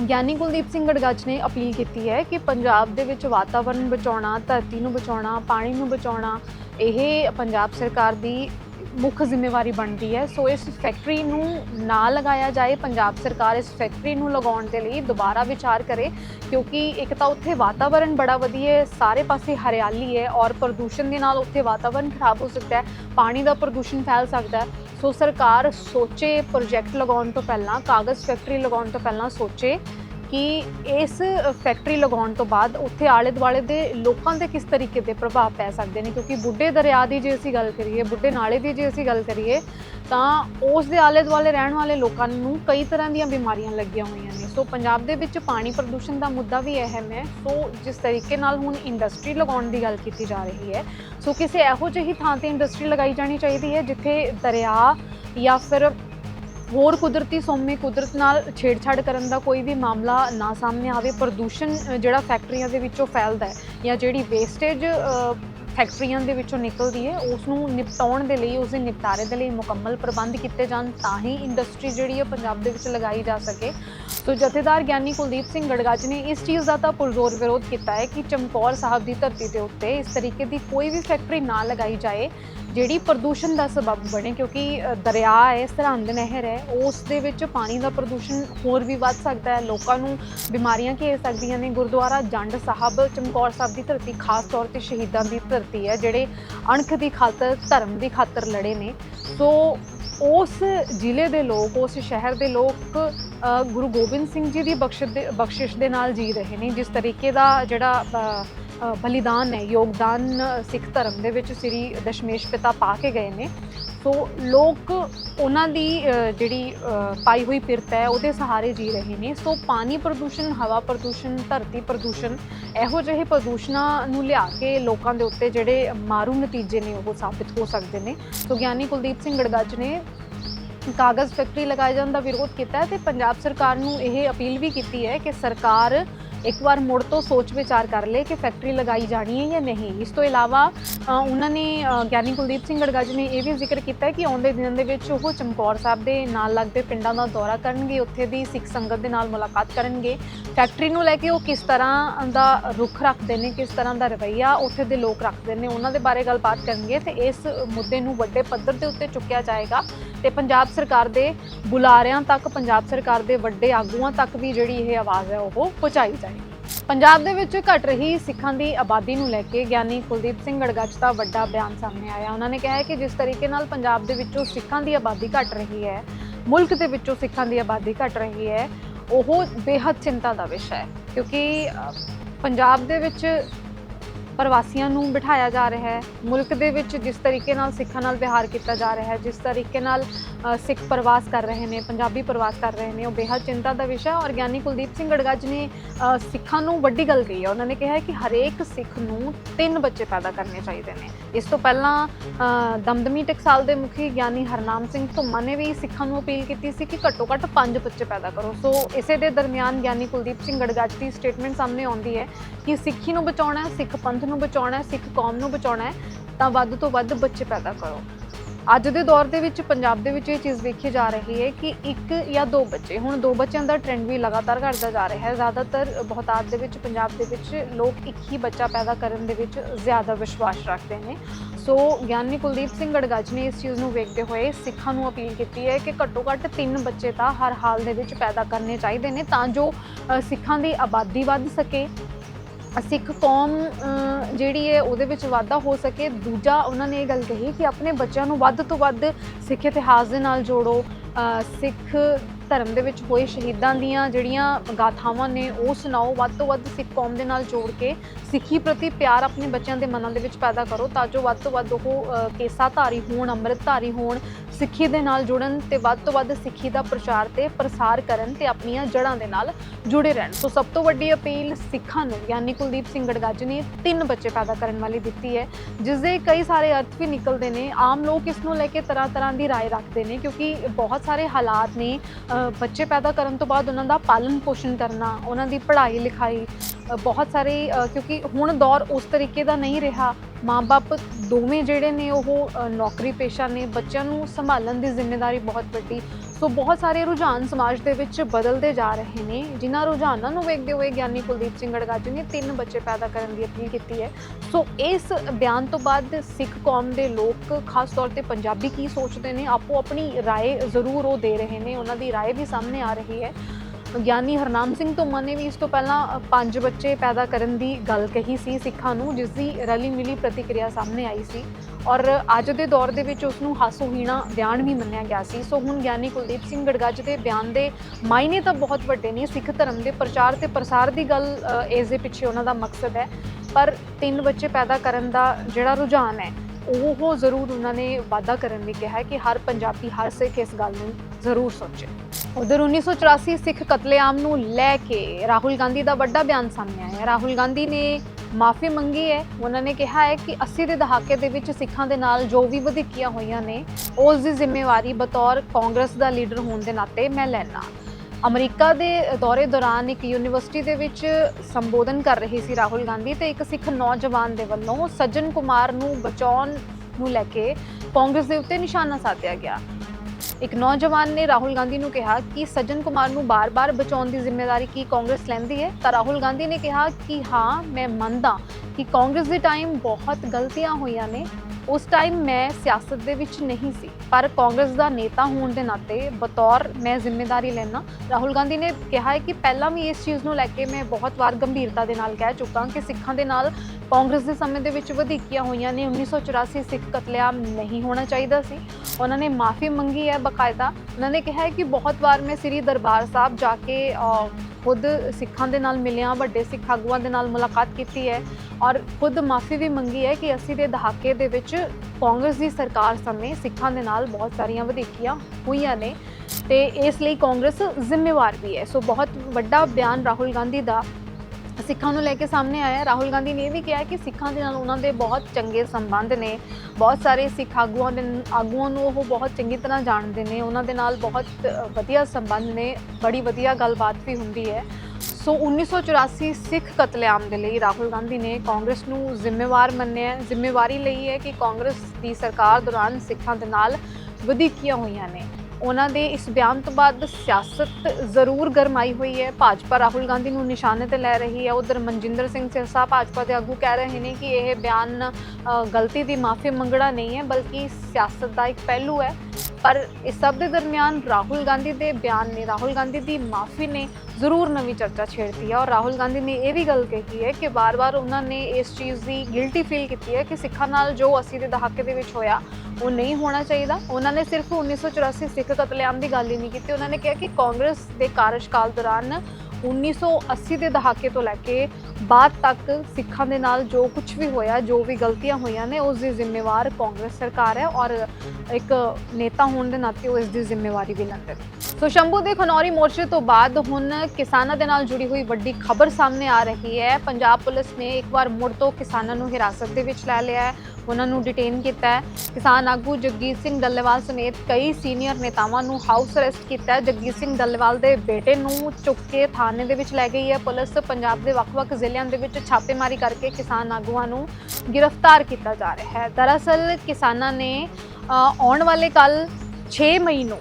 ਗਿਆਨੀ ਕੁਲਦੀਪ ਸਿੰਘ ਗੜਗੱਜ ਨੇ ਅਪੀਲ ਕੀਤੀ ਹੈ ਕਿ ਪੰਜਾਬ ਦੇ ਵਿੱਚ ਵਾਤਾਵਰਣ ਬਚਾਉਣਾ, ਧਰਤੀ ਨੂੰ ਬਚਾਉਣਾ, ਪਾਣੀ ਨੂੰ ਬਚਾਉਣਾ, ਇਹ ਪੰਜਾਬ ਸਰਕਾਰ ਦੀ ਮੁੱਖ ਜ਼ਿੰਮੇਵਾਰੀ ਬਣਦੀ ਹੈ। ਸੋ ਇਸ ਫੈਕਟਰੀ ਨੂੰ ਨਾ ਲਗਾਇਆ ਜਾਏ, ਪੰਜਾਬ ਸਰਕਾਰ ਇਸ ਫੈਕਟਰੀ ਨੂੰ ਲਗਾਉਣ ਦੇ ਲਈ ਦੁਬਾਰਾ ਵਿਚਾਰ ਕਰੇ, ਕਿਉਂਕਿ ਇੱਕ ਤਾਂ ਉੱਥੇ ਵਾਤਾਵਰਣ ਬੜਾ ਵਧੀਆ ਹੈ, ਸਾਰੇ ਪਾਸੇ ਹਰਿਆਲੀ ਹੈ ਔਰ ਪ੍ਰਦੂਸ਼ਣ ਦੇ ਨਾਲ ਉੱਥੇ ਵਾਤਾਵਰਣ ਖਰਾਬ ਹੋ ਸਕਦਾ ਹੈ, ਪਾਣੀ ਦਾ ਪ੍ਰਦੂਸ਼ਣ ਫੈਲ ਸਕਦਾ ਹੈ। ਸੋ ਸਰਕਾਰ ਸੋਚੇ ਪ੍ਰੋਜੈਕਟ ਲਗਾਉਣ ਤੋਂ ਪਹਿਲਾਂ, ਕਾਗਜ਼ ਫੈਕਟਰੀ ਲਗਾਉਣ ਤੋਂ ਪਹਿਲਾਂ ਸੋਚੇ ਕਿ ਇਸ ਫੈਕਟਰੀ ਲਗਾਉਣ ਤੋਂ ਬਾਅਦ ਉੱਥੇ ਆਲੇ ਦੁਆਲੇ ਦੇ ਲੋਕਾਂ ਦੇ ਕਿਸ ਤਰੀਕੇ ਦੇ ਪ੍ਰਭਾਵ ਪੈ ਸਕਦੇ ਨੇ? ਕਿਉਂਕਿ ਬੁੱਢੇ ਦਰਿਆ ਦੀ ਜੇ ਅਸੀਂ ਗੱਲ ਕਰੀਏ, ਬੁੱਢੇ ਨਾਲੇ ਦੀ ਜੇ ਅਸੀਂ ਗੱਲ ਕਰੀਏ, ਤਾਂ ਉਸ ਦੇ ਆਲੇ ਦੁਆਲੇ ਰਹਿਣ ਵਾਲੇ ਲੋਕਾਂ ਨੂੰ ਕਈ ਤਰ੍ਹਾਂ ਦੀਆਂ ਬਿਮਾਰੀਆਂ ਲੱਗੀਆਂ ਹੋਈਆਂ ਨੇ। ਸੋ ਪੰਜਾਬ ਦੇ ਵਿੱਚ ਪਾਣੀ ਪ੍ਰਦੂਸ਼ਣ ਦਾ ਮੁੱਦਾ ਵੀ ਅਹਿਮ ਹੈ ਸੋ ਜਿਸ ਤਰੀਕੇ ਨਾਲ ਹੁਣ ਇੰਡਸਟਰੀ ਲਗਾਉਣ ਦੀ ਗੱਲ ਕੀਤੀ ਜਾ ਰਹੀ ਹੈ, ਸੋ ਕਿਸੇ ਇਹੋ ਜਿਹੀ ਥਾਂ ਤੇ ਇੰਡਸਟਰੀ ਲਗਾਈ ਜਾਣੀ ਚਾਹੀਦੀ ਹੈ ਜਿੱਥੇ ਦਰਿਆ ਜਾਂ ਫਿਰ ਹੋਰ ਕੁਦਰਤੀ ਸੋਮੇ ਕੁਦਰਤ ਨਾਲ ਛੇੜਛਾੜ ਕਰਨ ਦਾ ਕੋਈ ਵੀ ਮਾਮਲਾ ਨਾ ਸਾਹਮਣੇ ਆਵੇ, ਪ੍ਰਦੂਸ਼ਣ ਜਿਹੜਾ ਫੈਕਟਰੀਆਂ ਦੇ ਵਿੱਚੋਂ ਫੈਲਦਾ ਹੈ ਜਾਂ ਜਿਹੜੀ ਵੇਸਟੇਜ ਫੈਕਟਰੀਆਂ ਦੇ ਵਿੱਚੋਂ ਨਿਕਲਦੀ ਹੈ ਉਸ ਨੂੰ ਨਿਪਟਾਉਣ ਦੇ ਲਈ ਉਸ ਦੇ ਨਿਪਟਾਰੇ ਦੇ ਲਈ ਮੁਕੰਮਲ ਪ੍ਰਬੰਧ ਕੀਤੇ ਜਾਣ ਤਾਂ ਹੀ ਇੰਡਸਟਰੀ ਜਿਹੜੀ ਹੈ ਪੰਜਾਬ ਦੇ ਵਿੱਚ ਲਗਾਈ ਜਾ ਸਕੇ। ਸੋ ਜਥੇਦਾਰ ਗਿਆਨੀ ਕੁਲਦੀਪ ਸਿੰਘ ਗੜਗੱਜ ਨੇ ਇਸ ਚੀਜ਼ ਦਾ ਤਾਂ ਪੁਰਜ਼ੋਰ ਵਿਰੋਧ ਕੀਤਾ ਹੈ ਕਿ ਚਮਕੌਰ ਸਾਹਿਬ ਦੀ ਧਰਤੀ ਦੇ ਉੱਤੇ ਇਸ ਤਰੀਕੇ ਦੀ ਕੋਈ ਵੀ ਫੈਕਟਰੀ ਨਾ ਲਗਾਈ ਜਾਏ। ਜਿਹੜੀ ਪ੍ਰਦੂਸ਼ਣ ਦਾ ਸਬਬ ਬਣੇ, ਕਿਉਂਕਿ ਦਰਿਆ ਹੈ, ਸਰਹੰਦ ਨਹਿਰ ਹੈ, ਉਸ ਦੇ ਵਿੱਚ ਪਾਣੀ ਦਾ ਪ੍ਰਦੂਸ਼ਣ ਹੋਰ ਵੀ ਵੱਧ ਸਕਦਾ ਹੈ। ਲੋਕਾਂ ਨੂੰ ਬਿਮਾਰੀਆਂ ਘੇਰ ਸਕਦੀਆਂ ਨੇ। ਗੁਰਦੁਆਰਾ ਜੰਡ ਸਾਹਿਬ, ਚਮਕੌਰ ਸਾਹਿਬ ਦੀ ਧਰਤੀ ਖਾਸ ਤੌਰ ਤੇ ਸ਼ਹੀਦਾਂ ਦੀ ਧਰਤੀ ਹੈ, ਜਿਹੜੇ ਅਣਖ ਦੀ ਖਾਤਰ, ਧਰਮ ਦੀ ਖਾਤਰ ਲੜੇ ਨੇ। ਸੋ, ਉਸ ਜ਼ਿਲ੍ਹੇ ਦੇ ਲੋਕ, ਉਸ ਸ਼ਹਿਰ ਦੇ ਲੋਕ ਗੁਰੂ ਗੋਬਿੰਦ ਸਿੰਘ ਜੀ ਦੀ ਬਖਸ਼ਿਸ਼ ਦੇ ਬਖਸ਼ਿਸ਼ ਦੇ ਨਾਲ ਜੀ ਰਹੇ ਨੇ। ਜਿਸ ਤਰੀਕੇ ਦਾ ਜਿਹੜਾ ਬਲੀਦਾਨ ਹੈ ਯੋਗਦਾਨ ਸਿੱਖ ਧਰਮ ਦੇ ਵਿੱਚ ਸ੍ਰੀ ਦਸ਼ਮੇਸ਼ ਪਿਤਾ ਪਾ ਕੇ ਗਏ ਨੇ। ਸੋ ਲੋਕ ਉਹਨਾਂ ਦੀ ਜਿਹੜੀ ਪਾਈ ਹੋਈ ਪਿਰਤ ਹੈ, ਉਹਦੇ ਸਹਾਰੇ ਜੀ ਰਹੇ ਨੇ। ਸੋ ਪਾਣੀ ਪ੍ਰਦੂਸ਼ਣ, ਹਵਾ ਪ੍ਰਦੂਸ਼ਣ, ਧਰਤੀ ਪ੍ਰਦੂਸ਼ਣ, ਇਹੋ ਜਿਹੇ ਪ੍ਰਦੂਸ਼ਣਾਂ ਨੂੰ ਲਿਆ ਕੇ ਲੋਕਾਂ ਦੇ ਉੱਤੇ ਜਿਹੜੇ ਮਾਰੂ ਨਤੀਜੇ ਨੇ, ਉਹ ਸਾਬਿਤ ਹੋ ਸਕਦੇ ਨੇ। ਸੋ ਗਿਆਨੀ ਕੁਲਦੀਪ ਸਿੰਘ ਗੜਗੱਜ ਨੇ ਕਾਗਜ਼ ਫੈਕਟਰੀ ਲਗਾਏ ਜਾਣ ਦਾ ਵਿਰੋਧ ਕੀਤਾ ਹੈ ਤੇ ਪੰਜਾਬ ਸਰਕਾਰ ਨੂੰ ਇਹ ਅਪੀਲ ਵੀ ਕੀਤੀ ਹੈ ਕਿ ਸਰਕਾਰ ਇੱਕ ਵਾਰ ਮੁੜ ਤੋਂ ਸੋਚ ਵਿਚਾਰ ਕਰ ਲਏ ਕਿ ਫੈਕਟਰੀ ਲਗਾਈ ਜਾਣੀ ਹੈ ਜਾਂ ਨਹੀਂ। ਇਸ ਤੋਂ ਇਲਾਵਾ ਉਹਨਾਂ ਨੇ ਗਿਆਨੀ ਕੁਲਦੀਪ ਸਿੰਘ ਗੜਗਾ ਜੀ ਨੇ ਇਹ ਵੀ ਜ਼ਿਕਰ ਕੀਤਾ ਹੈ ਕਿ ਆਉਂਦੇ ਦਿਨਾਂ ਦੇ ਵਿੱਚ ਉਹ ਚਮਕੌਰ ਸਾਹਿਬ ਦੇ ਨਾਲ ਲੱਗਦੇ ਪਿੰਡਾਂ ਦਾ ਦੌਰਾ ਕਰਨਗੇ, ਉੱਥੇ ਦੀ ਸਿੱਖ ਸੰਗਤ ਦੇ ਨਾਲ ਮੁਲਾਕਾਤ ਕਰਨਗੇ। ਫੈਕਟਰੀ ਨੂੰ ਲੈ ਕੇ ਉਹ ਕਿਸ ਤਰ੍ਹਾਂ ਦਾ ਰੁਖ ਰੱਖਦੇ ਨੇ, ਕਿਸ ਤਰ੍ਹਾਂ ਦਾ ਰਵੱਈਆ ਉੱਥੇ ਦੇ ਲੋਕ ਰੱਖਦੇ ਨੇ, ਉਹਨਾਂ ਦੇ ਬਾਰੇ ਗੱਲਬਾਤ ਕਰਨਗੇ ਤੇ ਇਸ ਮੁੱਦੇ ਨੂੰ ਵੱਡੇ ਪੱਧਰ ਦੇ ਉੱਤੇ ਚੁੱਕਿਆ ਜਾਏਗਾ। ਤੇ ਪੰਜਾਬ ਸਰਕਾਰ ਦੇ ਬੁਲਾਰਿਆਂ ਤੱਕ, ਪੰਜਾਬ ਸਰਕਾਰ ਦੇ ਵੱਡੇ ਆਗੂਆਂ ਤੱਕ ਵੀ ਜਿਹੜੀ ਇਹ ਆਵਾਜ਼ ਹੈ ਉਹ ਪਹੁੰਚਾਈ ਜਾਏਗੀ। ਪੰਜਾਬ ਦੇ ਵਿੱਚ ਘਟ ਰਹੀ ਸਿੱਖਾਂ ਦੀ ਆਬਾਦੀ ਨੂੰ ਲੈ ਕੇ ਗਿਆਨੀ ਕੁਲਦੀਪ ਸਿੰਘ ਗੜਗੱਜ ਦਾ ਵੱਡਾ ਬਿਆਨ ਸਾਹਮਣੇ ਆਇਆ। ਉਹਨਾਂ ਨੇ ਕਿਹਾ ਹੈ ਕਿ ਜਿਸ ਤਰੀਕੇ ਨਾਲ ਪੰਜਾਬ ਦੇ ਵਿੱਚੋਂ ਸਿੱਖਾਂ ਦੀ ਆਬਾਦੀ ਘਟ ਰਹੀ ਹੈ, ਮੁਲਕ ਦੇ ਵਿੱਚੋਂ ਸਿੱਖਾਂ ਦੀ ਆਬਾਦੀ ਘਟ ਰਹੀ ਹੈ, ਉਹ ਬੇਹੱਦ ਚਿੰਤਾ ਦਾ ਵਿਸ਼ਾ ਹੈ। ਕਿਉਂਕਿ ਪੰਜਾਬ ਦੇ ਵਿੱਚ ਪ੍ਰਵਾਸੀਆਂ ਨੂੰ ਬਿਠਾਇਆ ਜਾ ਰਿਹਾ ਹੈ। ਮੁਲਕ ਦੇ ਵਿੱਚ ਜਿਸ ਤਰੀਕੇ ਨਾਲ ਸਿੱਖਾਂ ਨਾਲ ਵਿਹਾਰ ਕੀਤਾ ਜਾ ਰਿਹਾ ਹੈ, ਜਿਸ ਤਰੀਕੇ ਨਾਲ ਸਿੱਖ ਪ੍ਰਵਾਸ ਕਰ ਰਹੇ ਨੇ, ਪੰਜਾਬੀ ਪ੍ਰਵਾਸ ਕਰ ਰਹੇ ਨੇ, ਉਹ ਬੇਹੱਦ ਚਿੰਤਾ ਦਾ ਵਿਸ਼ਾ ਔਰ ਗਿਆਨੀ ਕੁਲਦੀਪ ਸਿੰਘ ਗੜਗੱਜ ਨੇ ਸਿੱਖਾਂ ਨੂੰ ਵੱਡੀ ਗੱਲ ਕਹੀ ਹੈ। ਉਹਨਾਂ ਨੇ ਕਿਹਾ ਹੈ ਕਿ ਹਰੇਕ ਸਿੱਖ ਨੂੰ ਤਿੰਨ ਬੱਚੇ ਪੈਦਾ ਕਰਨੇ ਚਾਹੀਦੇ ਨੇ। ਇਸ ਤੋਂ ਪਹਿਲਾਂ ਦਮਦਮੀ ਟਕਸਾਲ ਦੇ ਮੁਖੀ ਗਿਆਨੀ ਹਰਨਾਮ ਸਿੰਘ ਧੁੰਮਾ ਨੇ ਵੀ ਸਿੱਖਾਂ ਨੂੰ ਅਪੀਲ ਕੀਤੀ ਸੀ ਕਿ ਘੱਟੋ ਘੱਟ ਪੰਜ ਬੱਚੇ ਪੈਦਾ ਕਰੋ। ਸੋ ਇਸੇ ਦੇ ਦਰਮਿਆਨ ਗਿਆਨੀ ਕੁਲਦੀਪ ਸਿੰਘ ਗੜਗੱਜ ਦੀ ਸਟੇਟਮੈਂਟ ਸਾਹਮਣੇ ਆਉਂਦੀ ਹੈ ਕਿ ਸਿੱਖੀ ਨੂੰ ਬਚਾਉਣਾ ਹੈ ਸਿੱਖ ਪੰਥ ਨੂੰ ਬਚਾਉਣਾ ਹੈ, ਸਿੱਖ ਕੌਮ ਨੂੰ ਬਚਾਉਣਾ ਹੈ, ਤਾਂ ਵੱਧ ਤੋਂ ਵੱਧ ਬੱਚੇ ਪੈਦਾ ਕਰੋ। ਅੱਜ ਦੇ ਦੌਰ ਦੇ ਵਿੱਚ ਪੰਜਾਬ ਦੇ ਵਿੱਚ ਇਹ ਚੀਜ਼ ਵੇਖੀ ਜਾ ਰਹੀ ਹੈ ਕਿ ਇੱਕ ਜਾਂ ਦੋ ਬੱਚੇ, ਹੁਣ ਦੋ ਬੱਚਿਆਂ ਦਾ ਟ੍ਰੈਂਡ ਵੀ ਲਗਾਤਾਰ ਘਟਦਾ ਜਾ ਰਿਹਾ ਹੈ। ਜ਼ਿਆਦਾਤਰ ਬਹੁਤਾਤ ਦੇ ਵਿੱਚ ਪੰਜਾਬ ਦੇ ਵਿੱਚ ਲੋਕ ਇੱਕ ਹੀ ਬੱਚਾ ਪੈਦਾ ਕਰਨ ਦੇ ਵਿੱਚ ਜ਼ਿਆਦਾ ਵਿਸ਼ਵਾਸ ਰੱਖਦੇ ਨੇ। ਸੋ ਗਿਆਨੀ ਕੁਲਦੀਪ ਸਿੰਘ ਗੜਗੱਜ ਨੇ ਇਸ ਚੀਜ਼ ਨੂੰ ਵੇਖਦੇ ਹੋਏ ਸਿੱਖਾਂ ਨੂੰ ਅਪੀਲ ਕੀਤੀ ਹੈ ਕਿ ਘੱਟੋ ਘੱਟ ਤਿੰਨ ਬੱਚੇ ਤਾਂ ਹਰ ਹਾਲ ਦੇ ਵਿੱਚ ਪੈਦਾ ਕਰਨੇ ਚਾਹੀਦੇ ਨੇ, ਤਾਂ ਜੋ ਸਿੱਖਾਂ ਦੀ ਆਬਾਦੀ ਵੱਧ ਸਕੇ। ਸਿੱਖ ਕੌਮ ਜਿਹੜੀ ਹੈ, ਉਹਦੇ ਵਿੱਚ ਵਾਧਾ ਹੋ ਸਕੇ। ਦੂਜਾ, ਉਹਨਾਂ ਨੇ ਇਹ ਗੱਲ ਕਹੀ ਕਿ ਆਪਣੇ ਬੱਚਿਆਂ ਨੂੰ ਵੱਧ ਤੋਂ ਵੱਧ ਸਿੱਖ ਇਤਿਹਾਸ ਦੇ ਨਾਲ ਜੋੜੋ। ਸਿੱਖ ਧਰਮ ਦੇ ਵਿੱਚ ਹੋਏ ਸ਼ਹੀਦਾਂ ਦੀਆਂ ਜਿਹੜੀਆਂ ਗਾਥਾਵਾਂ ਨੇ ਉਹ ਸੁਣਾਓ ਵੱਧ ਤੋਂ ਵੱਧ ਸਿੱਖ ਕੌਮ ਦੇ ਨਾਲ ਜੋੜ ਕੇ ਸਿੱਖੀ ਪ੍ਰਤੀ ਪਿਆਰ ਆਪਣੇ ਬੱਚਿਆਂ ਦੇ ਮਨਾਂ ਦੇ ਵਿੱਚ ਪੈਦਾ ਕਰੋ ਤਾਂ ਜੋ ਵੱਧ ਤੋਂ ਵੱਧ ਉਹ ਅ, ਕੇਸਾ ਧਾਰੀ ਹੋਣ ਅੰਮ੍ਰਿਤ ਧਾਰੀ ਹੋਣ ਸਿੱਖੀ ਦੇ ਨਾਲ ਜੁੜਨ ਤੇ ਵੱਧ ਤੋਂ ਵੱਧ ਸਿੱਖੀ ਦਾ ਪ੍ਰਚਾਰ ਤੇ ਪ੍ਰਸਾਰ ਕਰਨ ਤੇ ਆਪਣੀਆਂ ਜੜ੍ਹਾਂ ਦੇ ਨਾਲ ਜੁੜੇ ਰਹਿਣ ਸੋ ਸਭ ਤੋਂ ਵੱਡੀ ਅਪੀਲ ਸਿੱਖਾਂ ਨੂੰ ਯਾਨੀ ਕੁਲਦੀਪ ਸਿੰਘ ਗੜਗੱਜ ਨੇ ਤਿੰਨ ਬੱਚੇ ਪੈਦਾ ਕਰਨ ਵਾਲੀ ਦਿੱਤੀ ਹੈ ਜਿਸ ਦੇ ਕਈ ਸਾਰੇ ਅਰਥ ਵੀ ਨਿਕਲਦੇ ਨੇ ਆਮ ਲੋਕ ਇਸ ਨੂੰ ਲੈ ਕੇ ਤਰ੍ਹਾਂ ਤਰ੍ਹਾਂ ਦੀ رائے ਰੱਖਦੇ ਨੇ ਕਿਉਂਕਿ ਬਹੁਤ ਸਾਰੇ ਹਾਲਾਤ ਨੇ ਅ, ਬੱਚੇ ਪੈਦਾ ਕਰਨ ਤੋਂ ਬਾਅਦ ਉਹਨਾਂ ਦਾ ਪਾਲਣ ਪੋਸ਼ਣ ਕਰਨਾ, ਉਹਨਾਂ ਦੀ ਪੜ੍ਹਾਈ ਲਿਖਾਈ ਬਹੁਤ ਸਾਰੇ ਕਿਉਂਕਿ ਹੁਣ ਦੌਰ ਉਸ ਤਰੀਕੇ ਦਾ ਨਹੀਂ ਰਿਹਾ। ਮਾਂ-ਬਾਪ ਦੋਵੇਂ ਜਿਹੜੇ ਨੇ ਉਹ ਨੌਕਰੀ ਪੇਸ਼ਾ ਨੇ, ਬੱਚਿਆਂ ਨੂੰ ਸੰਭਾਲਣ ਦੀ ਜ਼ਿੰਮੇਵਾਰੀ ਬਹੁਤ ਵੱਡੀ ਸੋ ਬਹੁਤ ਸਾਰੇ ਰੁਝਾਨ ਸਮਾਜ ਦੇ ਵਿੱਚ ਬਦਲਦੇ ਜਾ ਰਹੇ ਨੇ ਜਿਨ੍ਹਾਂ ਰੁਝਾਨਾਂ ਨੂੰ ਵੇਖਦੇ ਹੋਏ ਗਿਆਨੀ ਕੁਲਦੀਪ ਸਿੰਘ ਗੜਗੱਜ ਨੇ ਤਿੰਨ ਬੱਚੇ ਪੈਦਾ ਕਰਨ ਦੀ ਅਪੀਲ ਕੀਤੀ ਹੈ ਸੋ ਇਸ ਬਿਆਨ ਤੋਂ ਬਾਅਦ ਸਿੱਖ ਕੌਮ ਦੇ ਲੋਕ ਖਾਸ ਤੌਰ ਤੇ ਪੰਜਾਬੀ ਕੀ ਸੋਚਦੇ ਨੇ ਆਪੋ ਆਪਣੀ رائے ਜ਼ਰੂਰ ਉਹ ਦੇ ਰਹੇ ਨੇ ਉਹਨਾਂ ਦੀ رائے ਵੀ ਸਾਹਮਣੇ ਆ ਰਹੀ ਹੈ ਗਿਆਨੀ ਹਰਨਾਮ ਸਿੰਘ ਧੁੰਮਾ ਨੇ ਵੀ ਇਸ ਤੋਂ ਪਹਿਲਾਂ ਪੰਜ ਬੱਚੇ ਪੈਦਾ ਕਰਨ ਦੀ ਗੱਲ ਕਹੀ ਸੀ ਸਿੱਖਾਂ ਨੂੰ, ਜਿਸ ਦੀ ਰਲੀ ਮਿਲੀ ਪ੍ਰਤੀਕਿਰਿਆ ਸਾਹਮਣੇ ਆਈ ਸੀ। ਔਰ ਅੱਜ ਦੇ ਦੌਰ ਦੇ ਵਿੱਚ ਉਸ ਨੂੰ ਹਾਸੋਹੀਣਾ ਬਿਆਨ ਵੀ ਮੰਨਿਆ ਗਿਆ ਸੀ। ਸੋ ਹੁਣ ਗਿਆਨੀ ਕੁਲਦੀਪ ਸਿੰਘ ਗੜਗੱਜ ਦੇ ਬਿਆਨ ਦੇ ਮਾਇਨੇ ਤਾਂ ਬਹੁਤ ਵੱਡੇ ਨੇ। ਸਿੱਖ ਧਰਮ ਦੇ ਪ੍ਰਚਾਰ ਤੇ ਪ੍ਰਸਾਰ ਦੀ ਗੱਲ ਇਸ ਦੇ ਪਿੱਛੇ ਉਹਨਾਂ ਦਾ ਮਕਸਦ ਹੈ। ਪਰ ਤਿੰਨ ਬੱਚੇ ਪੈਦਾ ਕਰਨ ਦਾ ਜਿਹੜਾ ਰੁਝਾਨ ਹੈ ਉਹ ਜ਼ਰੂਰ ਉਹਨਾਂ ਨੇ ਵਾਅਦਾ ਕਰਨ ਲਈ ਕਿਹਾ ਕਿ ਹਰ ਪੰਜਾਬੀ ਹਰ ਸਿੱਖ ਇਸ ਗੱਲ ਨੂੰ ਜ਼ਰੂਰ ਸੋਚੇ। ਉਧਰ 1984 ਸਿੱਖ ਕਤਲੇਆਮ ਨੂੰ ਲੈ ਕੇ ਰਾਹੁਲ ਗਾਂਧੀ ਦਾ ਵੱਡਾ ਬਿਆਨ ਸਾਹਮਣੇ ਆਇਆ ਰਾਹੁਲ ਗਾਂਧੀ ਨੇ ਮਾਫੀ ਮੰਗੀ ਹੈ। ਉਹਨਾਂ ਨੇ ਕਿਹਾ ਹੈ ਕਿ 80 ਦੇ ਦਹਾਕੇ ਦੇ ਵਿੱਚ ਸਿੱਖਾਂ ਦੇ ਨਾਲ ਜੋ ਵੀ ਵਧੀਕੀਆਂ ਹੋਈਆਂ ਨੇ, ਉਸ ਦੀ ਜ਼ਿੰਮੇਵਾਰੀ ਬਤੌਰ ਕਾਂਗਰਸ ਦਾ ਲੀਡਰ ਹੋਣ ਦੇ ਨਾਤੇ ਮੈਂ ਲੈਣਾ ਅਮਰੀਕਾ ਦੇ ਦੌਰੇ ਦੌਰਾਨ ਇੱਕ ਯੂਨੀਵਰਸਿਟੀ ਦੇ ਵਿੱਚ ਸੰਬੋਧਨ ਕਰ ਰਹੀ ਸੀ ਰਾਹੁਲ ਗਾਂਧੀ ਤੇ ਇੱਕ ਸਿੱਖ ਨੌਜਵਾਨ ਦੇ ਵੱਲੋਂ ਸੱਜਣ ਕੁਮਾਰ ਨੂੰ ਬਚਾਉਣ ਨੂੰ ਲੈ ਕੇ ਕਾਂਗਰਸ ਦੇ ਉੱਤੇ ਨਿਸ਼ਾਨਾ ਸਾਧਿਆ ਗਿਆ। ਇੱਕ ਨੌਜਵਾਨ ਨੇ ਰਾਹੁਲ ਗਾਂਧੀ ਨੂੰ ਕਿਹਾ ਕਿ ਸੱਜਣ ਕੁਮਾਰ ਨੂੰ ਬਾਰ-ਬਾਰ ਬਚਾਉਣ ਦੀ ਜ਼ਿੰਮੇਵਾਰੀ ਕੀ ਕਾਂਗਰਸ ਲੈਂਦੀ ਹੈ? ਤਾਂ ਰਾਹੁਲ ਗਾਂਧੀ ਨੇ ਕਿਹਾ ਕਿ ਹਾਂ, ਮੈਂ ਮੰਨਦਾ ਕਿ ਕਾਂਗਰਸ ਦੇ ਟਾਈਮ ਬਹੁਤ ਗਲਤੀਆਂ ਹੋਈਆਂ ਨੇ। ਉਸ ਟਾਈਮ ਮੈਂ ਸਿਆਸਤ ਦੇ ਵਿੱਚ ਨਹੀਂ ਸੀ, ਪਰ ਕਾਂਗਰਸ ਦਾ ਨੇਤਾ ਹੋਣ ਦੇ ਨਾਤੇ ਬਤੌਰ ਮੈਂ ਜ਼ਿੰਮੇਵਾਰੀ ਲੈਣਾ ਰਾਹੁਲ ਗਾਂਧੀ ਨੇ ਕਿਹਾ ਹੈ ਕਿ ਪਹਿਲਾਂ ਵੀ ਇਸ ਚੀਜ਼ ਨੂੰ ਲੈ ਕੇ ਮੈਂ ਬਹੁਤ ਵਾਰ ਗੰਭੀਰਤਾ ਦੇ ਨਾਲ ਕਹਿ ਚੁੱਕਾ ਕਿ ਸਿੱਖਾਂ ਦੇ ਨਾਲ ਕਾਂਗਰਸ ਦੇ ਸਮੇਂ ਦੇ ਵਿੱਚ ਵਧੀਕੀਆਂ ਹੋਈਆਂ ਨੇ। 1984 ਸਿੱਖ ਕਤਲੇਆਮ ਨਹੀਂ ਹੋਣਾ ਚਾਹੀਦਾ ਸੀ। ਉਹਨਾਂ ਨੇ ਮਾਫੀ ਮੰਗੀ ਹੈ ਬਕਾਇਦਾ। ਉਹਨਾਂ ਨੇ ਕਿਹਾ ਹੈ ਕਿ ਬਹੁਤ ਵਾਰ ਮੈਂ ਸ੍ਰੀ ਦਰਬਾਰ ਸਾਹਿਬ ਜਾ ਕੇ ਖੁਦ ਸਿੱਖਾਂ ਦੇ ਨਾਲ ਮਿਲਿਆ, ਵੱਡੇ ਸਿੱਖ ਆਗੂਆਂ ਦੇ ਨਾਲ ਮੁਲਾਕਾਤ ਕੀਤੀ ਹੈ ਔਰ ਖੁਦ ਮਾਫੀ ਵੀ ਮੰਗੀ ਹੈ ਕਿ ਅਸੀਂ ਦੇ ਦਹਾਕੇ ਦੇ ਵਿੱਚ ਕਾਂਗਰਸ ਦੀ ਸਰਕਾਰ ਸਮੇਂ ਸਿੱਖਾਂ ਦੇ ਨਾਲ ਬਹੁਤ ਸਾਰੀਆਂ ਵਧੀਕੀਆਂ ਹੋਈਆਂ ਨੇ ਤੇ ਇਸ ਲਈ ਕਾਂਗਰਸ ਜ਼ਿੰਮੇਵਾਰ ਵੀ ਹੈ। ਸੋ ਬਹੁਤ ਵੱਡਾ ਬਿਆਨ ਰਾਹੁਲ ਗਾਂਧੀ ਦਾ ਸਿੱਖਾਂ ਨੂੰ ਲੈ ਕੇ ਸਾਹਮਣੇ ਆਇਆ ਰਾਹੁਲ ਗਾਂਧੀ ਨੇ ਇਹ ਵੀ ਕਿਹਾ ਕਿ ਸਿੱਖਾਂ ਦੇ ਨਾਲ ਉਹਨਾਂ ਦੇ ਬਹੁਤ ਚੰਗੇ ਸੰਬੰਧ ਨੇ। ਬਹੁਤ ਸਾਰੇ ਸਿੱਖ ਆਗੂਆਂ ਦੇ ਆਗੂਆਂ ਨੂੰ ਉਹ ਬਹੁਤ ਚੰਗੀ ਤਰ੍ਹਾਂ ਜਾਣਦੇ ਨੇ। ਉਹਨਾਂ ਦੇ ਨਾਲ ਬਹੁਤ ਵਧੀਆ ਸੰਬੰਧ ਨੇ। ਬੜੀ ਵਧੀਆ ਗੱਲਬਾਤ ਵੀ ਹੁੰਦੀ ਹੈ। ਸੋ 1984 ਸਿੱਖ ਕਤਲੇਆਮ ਦੇ ਲਈ ਰਾਹੁਲ ਗਾਂਧੀ ਨੇ ਕਾਂਗਰਸ ਨੂੰ ਜ਼ਿੰਮੇਵਾਰ ਮੰਨਿਆ। ਜ਼ਿੰਮੇਵਾਰੀ ਲਈ ਹੈ ਕਿ ਕਾਂਗਰਸ ਦੀ ਸਰਕਾਰ ਦੌਰਾਨ ਸਿੱਖਾਂ ਦੇ ਨਾਲ ਵਧੀਕੀਆਂ ਹੋਈਆਂ ਨੇ। ਉਹਨਾਂ ਦੇ ਇਸ ਬਿਆਨ ਤੋਂ ਬਾਅਦ ਸਿਆਸਤ ਜ਼ਰੂਰ ਗਰਮਾਈ ਹੋਈ ਹੈ। ਭਾਜਪਾ ਰਾਹੁਲ ਗਾਂਧੀ ਨੂੰ ਨਿਸ਼ਾਨੇ ਤੇ ਲੈ ਰਹੀ ਹੈ। ਉਧਰ ਮਨਜਿੰਦਰ ਸਿੰਘ ਸਿਰਸਾ ਭਾਜਪਾ ਦੇ ਆਗੂ ਕਹਿ ਰਹੇ ਨੇ ਕਿ ਇਹ ਬਿਆਨ ਗਲਤੀ ਦੀ ਮਾਫੀ ਮੰਗਣਾ ਨਹੀਂ ਹੈ, ਬਲਕਿ ਸਿਆਸਤ ਦਾ ਇੱਕ ਪਹਿਲੂ ਹੈ। ਪਰ ਇਸ ਸਭ ਦੇ ਦਰਮਿਆਨ ਰਾਹੁਲ ਗਾਂਧੀ ਦੇ ਬਿਆਨ ਨੇ, ਰਾਹੁਲ ਗਾਂਧੀ ਦੀ ਮਾਫੀ ਨੇ ਜ਼ਰੂਰ ਨਵੀਂ ਚਰਚਾ ਛੇੜਤੀ ਹੈ ਔਰ ਰਾਹੁਲ ਗਾਂਧੀ ਨੇ ਇਹ ਵੀ ਗੱਲ ਕਹੀ ਹੈ ਕਿ ਬਾਰ-ਬਾਰ ਉਹਨਾਂ ਨੇ ਇਸ ਚੀਜ਼ ਦੀ ਗਿਲਟੀ ਫੀਲ ਕੀਤੀ ਹੈ ਕਿ ਸਿੱਖਾਂ ਨਾਲ ਜੋ ਅਸੀਂ ਦੇ ਦਹਾਕੇ ਦੇ ਵਿੱਚ ਹੋਇਆ, ਉਹ ਨਹੀਂ ਹੋਣਾ ਚਾਹੀਦਾ। ਉਹਨਾਂ ਨੇ ਸਿਰਫ 1984 ਸਿੱਖ ਕਤਲੇਆਮ ਦੀ ਗੱਲ ਹੀ ਨਹੀਂ ਕੀਤੀ। ਉਹਨਾਂ ਨੇ ਕਿਹਾ ਕਿ ਕਾਂਗਰਸ ਦੇ ਕਾਰਜਕਾਲ ਦੌਰਾਨ 1980 ਦੇ ਦਹਾਕੇ ਤੋਂ ਲੈ ਕੇ ਬਾਅਦ ਤੱਕ ਸਿੱਖਾਂ ਦੇ ਨਾਲ ਜੋ ਕੁਝ ਵੀ ਹੋਇਆ, ਜੋ ਵੀ ਗਲਤੀਆਂ ਹੋਈਆਂ ਨੇ, ਉਸ ਦੀ ਜ਼ਿੰਮੇਵਾਰ ਕਾਂਗਰਸ ਸਰਕਾਰ ਹੈ ਔਰ ਇੱਕ ਨੇਤਾ ਹੋਣ ਦੇ ਨਾਤੇ ਉਹ ਇਸ ਦੀ ਜ਼ਿੰਮੇਵਾਰੀ ਵੀ ਲੈਂਦੇ ਨੇ। ਸੋ ਸ਼ੰਭੂ ਦੇ ਖਨੌਰੀ ਮੋਰਚੇ ਤੋਂ ਬਾਅਦ ਹੁਣ ਕਿਸਾਨਾਂ ਦੇ ਨਾਲ ਜੁੜੀ ਹੋਈ ਵੱਡੀ ਖਬਰ ਸਾਹਮਣੇ ਆ ਰਹੀ ਹੈ। ਪੰਜਾਬ ਪੁਲਿਸ ਨੇ ਇੱਕ ਵਾਰ ਮੁੜ ਤੋਂ ਕਿਸਾਨਾਂ ਨੂੰ ਹਿਰਾਸਤ ਦੇ ਵਿੱਚ ਲੈ ਲਿਆ ਹੈ। ਉਹਨਾਂ ਨੂੰ ਡਿਟੇਨ ਕੀਤਾ ਹੈ। ਕਿਸਾਨ ਆਗੂ ਜਗਜੀਤ ਸਿੰਘ ਡੱਲੇਵਾਲ ਸਮੇਤ ਕਈ ਸੀਨੀਅਰ ਨੇਤਾਵਾਂ ਨੂੰ ਹਾਊਸ ਅਰੈਸਟ ਕੀਤਾ ਹੈ। ਜਗਜੀਤ ਸਿੰਘ ਡੱਲੇਵਾਲ ਦੇ ਬੇਟੇ ਨੂੰ ਚੁੱਕ ਕੇ ਥਾਣੇ ਦੇ ਵਿੱਚ ਲੈ ਗਈ ਹੈ। ਪੁਲਿਸ ਪੰਜਾਬ ਦੇ ਵੱਖ-ਵੱਖ ਜ਼ਿਲ੍ਹਿਆਂ ਦੇ ਵਿੱਚ ਛਾਪੇਮਾਰੀ ਕਰਕੇ ਕਿਸਾਨ ਆਗੂਆਂ ਨੂੰ ਗ੍ਰਿਫਤਾਰ ਕੀਤਾ ਜਾ ਰਿਹਾ ਹੈ। ਦਰਅਸਲ ਕਿਸਾਨਾਂ ਨੇ ਆਉਣ ਵਾਲੇ ਕੱਲ 6 ਮਈ ਨੂੰ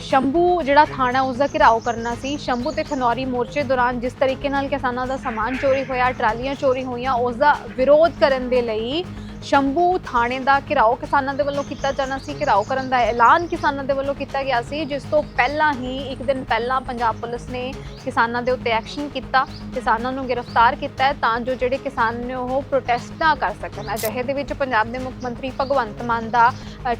ਸ਼ੰਭੂ ਜਿਹੜਾ ਥਾਣਾ ਉਸ ਦਾ ਘਿਰਾਓ ਕਰਨਾ ਸੀ। ਸ਼ੰਭੂ ਤੇ ਖਨੌਰੀ ਮੋਰਚੇ ਦੌਰਾਨ ਜਿਸ ਤਰੀਕੇ ਨਾਲ ਕਿਸਾਨਾਂ ਦਾ ਸਮਾਨ ਚੋਰੀ ਹੋਇਆ, ਟਰਾਲੀਆਂ ਚੋਰੀ ਹੋਈਆਂ ਉਸ ਦਾ ਵਿਰੋਧ ਕਰਨ ਦੇ ਲਈ ਸ਼ੰਭੂ ਥਾਣੇ ਦਾ ਘਿਰਾਓ ਕਿਸਾਨਾਂ ਦੇ ਵੱਲੋਂ ਕੀਤਾ ਜਾਣਾ ਸੀ। ਘਿਰਾਓ ਕਰਨ ਦਾ ਐਲਾਨ ਕਿਸਾਨਾਂ ਦੇ ਵੱਲੋਂ ਕੀਤਾ ਗਿਆ ਸੀ, ਜਿਸ ਤੋਂ ਪਹਿਲਾਂ ਹੀ ਇੱਕ ਦਿਨ ਪਹਿਲਾਂ ਪੰਜਾਬ ਪੁਲਿਸ ਨੇ ਕਿਸਾਨਾਂ ਦੇ ਉੱਤੇ ਐਕਸ਼ਨ ਕੀਤਾ। ਕਿਸਾਨਾਂ ਨੂੰ ਗ੍ਰਿਫਤਾਰ ਕੀਤਾ ਹੈ ਤਾਂ ਜੋ ਜਿਹੜੇ ਕਿਸਾਨ ਨੇ ਉਹ ਪ੍ਰੋਟੈਸਟ ਨਾ ਕਰ ਸਕਣ। ਅਜਿਹੇ ਦੇ ਵਿੱਚ ਪੰਜਾਬ ਦੇ ਮੁੱਖ ਮੰਤਰੀ ਭਗਵੰਤ ਮਾਨ ਦਾ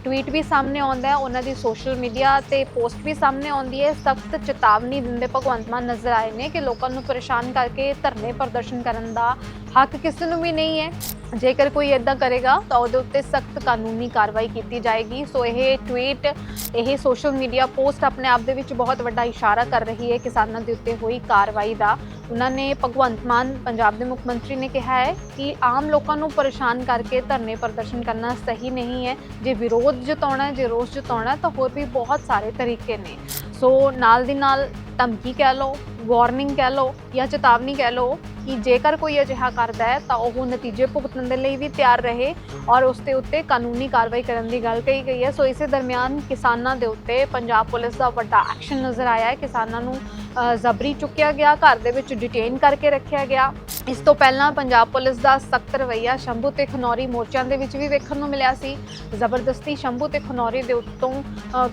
ਟਵੀਟ ਵੀ ਸਾਹਮਣੇ ਆਉਂਦਾ ਹੈ। ਉਹਨਾਂ ਦੀ ਸੋਸ਼ਲ ਮੀਡੀਆ ਤੇ ਪੋਸਟ ਵੀ ਸਾਹਮਣੇ ਆਉਂਦੀ ਹੈ। ਸਖਤ ਚੇਤਾਵਨੀ ਦਿੰਦੇ ਭਗਵੰਤ ਮਾਨ ਨਜ਼ਰ ਆਏ ਨੇ ਕਿ ਲੋਕਾਂ ਨੂੰ ਪਰੇਸ਼ਾਨ ਕਰਕੇ ਧਰਨੇ ਪ੍ਰਦਰਸ਼ਨ ਕਰਨ ਦਾ ਹੱਕ ਕਿਸੇ ਨੂੰ ਵੀ ਨਹੀਂ ਹੈ। ਜੇਕਰ ਕੋਈ ਇਦਾਂ ਕਰੇਗਾ, ਤਾਂ ਉਹਦੇ ਉੱਤੇ ਸਖਤ ਕਾਨੂੰਨੀ ਕਾਰਵਾਈ ਕੀਤੀ ਜਾਏਗੀ। ਸੋ ਇਹ ਟਵੀਟ ਇਹ ਸੋਸ਼ਲ ਮੀਡੀਆ ਪੋਸਟ ਆਪਣੇ ਆਪ ਦੇ ਵਿੱਚ ਬਹੁਤ ਵੱਡਾ ਇਸ਼ਾਰਾ ਕਰ ਰਹੀ ਹੈ ਕਿਸਾਨਾਂ ਦੇ ਉੱਤੇ ਹੋਈ ਕਾਰਵਾਈ ਦਾ। ਉਹਨਾਂ ਨੇ ਭਗਵੰਤ ਮਾਨ, ਪੰਜਾਬ ਦੇ ਮੁੱਖ ਮੰਤਰੀ ਨੇ ਕਿਹਾ ਹੈ ਕਿ ਆਮ ਲੋਕਾਂ ਨੂੰ ਪਰੇਸ਼ਾਨ ਕਰਕੇ ਧਰਨੇ ਪ੍ਰਦਰਸ਼ਨ ਕਰਨਾ ਸਹੀ ਨਹੀਂ ਹੈ। ਜੇ ਵਿਰੋਧ ਜਤਾਉਣਾ ਹੈ, ਜੇ ਰੋਸ ਜਤਾਉਣਾ ਤਾਂ ਹੋਰ ਵੀ ਬਹੁਤ ਸਾਰੇ ਤਰੀਕੇ ਨੇ। ਸੋ ਨਾਲ ਦੀ ਨਾਲ ਧਮਕੀ ਕਹਿ ਲਓ ਵਾਰਨਿੰਗ ਕਹਿ ਲਓ ਜਾਂ ਚੇਤਾਵਨੀ ਕਹਿ ਲਓ ਕਿ ਜੇਕਰ ਕੋਈ ਅਜਿਹਾ ਕਰਦਾ ਹੈ ਤਾਂ ਉਹ ਨਤੀਜੇ ਭੁਗਤਣ ਦੇ ਲਈ ਵੀ ਤਿਆਰ ਰਹੇ ਔਰ ਉਸ ਦੇ ਉੱਤੇ ਕਾਨੂੰਨੀ ਕਾਰਵਾਈ ਕਰਨ ਦੀ ਗੱਲ ਕਹੀ ਗਈ ਹੈ। ਸੋ ਇਸੇ ਦਰਮਿਆਨ ਕਿਸਾਨਾਂ ਦੇ ਉੱਤੇ ਪੰਜਾਬ ਪੁਲਿਸ ਦਾ ਵੱਡਾ ਐਕਸ਼ਨ ਨਜ਼ਰ ਆਇਆ ਹੈ। ਕਿਸਾਨਾਂ ਨੂੰ ਜ਼ਬਰੀ ਚੁੱਕਿਆ ਗਿਆ, ਘਰ ਦੇ ਵਿੱਚ ਡਿਟੇਨ ਕਰਕੇ ਰੱਖਿਆ ਗਿਆ। ਇਸ ਤੋਂ ਪਹਿਲਾਂ ਪੰਜਾਬ ਪੁਲਿਸ ਦਾ ਸਖਤ ਰਵੱਈਆ ਸ਼ੰਭੂ ਤੇ ਖਨੌਰੀ ਮੋਰਚਿਆਂ ਦੇ ਵਿੱਚ ਵੀ ਵੇਖਣ ਨੂੰ ਮਿਲਿਆ ਸੀ। ਜ਼ਬਰਦਸਤੀ ਸ਼ੰਭੂ ਤੇ ਖਨੌਰੀ ਦੇ ਉੱਤੋਂ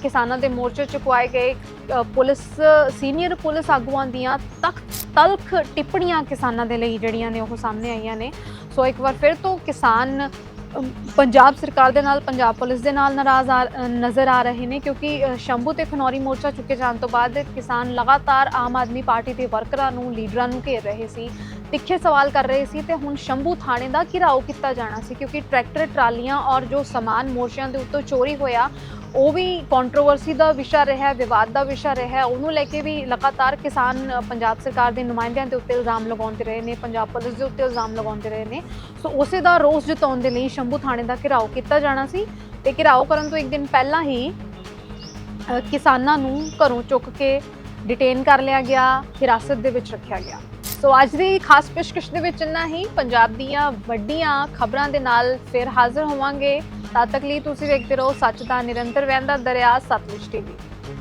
ਕਿਸਾਨਾਂ ਦੇ ਮੋਰਚੇ ਚੁਕਵਾਏ ਗਏ। ਪੁਲਿਸ, ਸੀਨੀਅਰ ਪੁਲਿਸ ਆਗੂਆਂ ਦੀਆਂ ਤਖਤ ਤਲਖ ਟਿੱਪਣੀਆਂ ਕਿਸਾਨਾਂ ਦੇ ਲਈ ਜਿਹੜੀਆਂ ਨੇ ਉਹ ਸਾਹਮਣੇ ਆਈਆਂ ਨੇ। ਸੋ ਇੱਕ ਵਾਰ ਫਿਰ ਤੋਂ ਕਿਸਾਨ ਪੰਜਾਬ ਸਰਕਾਰ ਦੇ ਨਾਲ, ਪੰਜਾਬ ਪੁਲਿਸ ਦੇ ਨਾਲ ਨਾਰਾਜ਼ ਆ- ਨਜ਼ਰ ਆ ਰਹੇ ਨੇ ਕਿਉਂਕਿ ਸ਼ੰਭੂ ਤੇ ਖਨੌਰੀ ਮੋਰਚਾ ਚੁੱਕੇ ਜਾਣ ਤੋਂ ਬਾਅਦ ਕਿਸਾਨ ਲਗਾਤਾਰ ਆਮ ਆਦਮੀ ਪਾਰਟੀ ਦੇ ਵਰਕਰਾਂ ਨੂੰ, ਲੀਡਰਾਂ ਨੂੰ ਘੇਰ ਰਹੇ ਸੀ। ਤਿੱਖੇ ਸਵਾਲ ਕਰ ਰਹੇ ਸੀ ਤੇ ਹੁਣ ਸ਼ੰਭੂ ਥਾਣੇ ਦਾ ਘਿਰਾਓ ਕੀਤਾ ਜਾਣਾ ਸੀ ਕਿਉਂਕਿ ਟਰੈਕਟਰ, ਟਰਾਲੀਆਂ ਔਰ ਜੋ ਸਮਾਨ ਮੋਰਚਿਆਂ ਦੇ ਉੱਤੋਂ ਚੋਰੀ ਹੋਇਆ, ਉਹ ਵੀ ਕੰਟਰੋਵਰਸੀ ਦਾ ਵਿਸ਼ਾ ਰਿਹਾ ਵਿਵਾਦ ਦਾ ਵਿਸ਼ਾ ਰਿਹਾ ਉਹਨੂੰ ਲੈ ਕੇ ਵੀ ਲਗਾਤਾਰ ਕਿਸਾਨ, ਪੰਜਾਬ ਸਰਕਾਰ ਦੇ ਨੁਮਾਇੰਦਿਆਂ ਦੇ ਉੱਤੇ ਇਲਜ਼ਾਮ ਲਗਾਉਂਦੇ ਰਹੇ ਨੇ, ਪੰਜਾਬ ਪੁਲਿਸ ਦੇ ਉੱਤੇ ਇਲਜ਼ਾਮ ਲਗਾਉਂਦੇ ਰਹੇ ਨੇ। ਸੋ ਉਸੇ ਦਾ ਰੋਸ ਜਤਾਉਣ ਦੇ ਲਈ ਸ਼ੰਭੂ ਥਾਣੇ ਦਾ ਘਿਰਾਓ ਕੀਤਾ ਜਾਣਾ ਸੀ ਤੇ ਘਿਰਾਓ ਕਰਨ ਤੋਂ ਇੱਕ ਦਿਨ ਪਹਿਲਾਂ ਹੀ ਕਿਸਾਨਾਂ ਨੂੰ ਘਰੋਂ ਚੁੱਕ ਕੇ ਡਿਟੇਨ ਕਰ ਲਿਆ ਗਿਆ, ਹਿਰਾਸਤ ਦੇ ਵਿੱਚ ਰੱਖਿਆ ਗਿਆ। ਸੋ ਅੱਜ ਦੀ ਖਾਸ ਪੇਸ਼ਕਸ਼ ਦੇ ਵਿੱਚ ਇੰਨਾ ਹੀ। ਪੰਜਾਬ ਦੀਆਂ ਵੱਡੀਆਂ ਖਬਰਾਂ ਦੇ ਨਾਲ ਫਿਰ ਹਾਜ਼ਰ ਹੋਵਾਂਗੇ। ਤਦ ਤੱਕ ਲਈ ਤੁਸੀਂ ਵੇਖਦੇ ਰਹੋ ਸੱਚ ਦਾ ਨਿਰੰਤਰ ਵਹਿੰਦਾ ਦਰਿਆ, ਸਤਲੁਜ ਟੀਵੀ।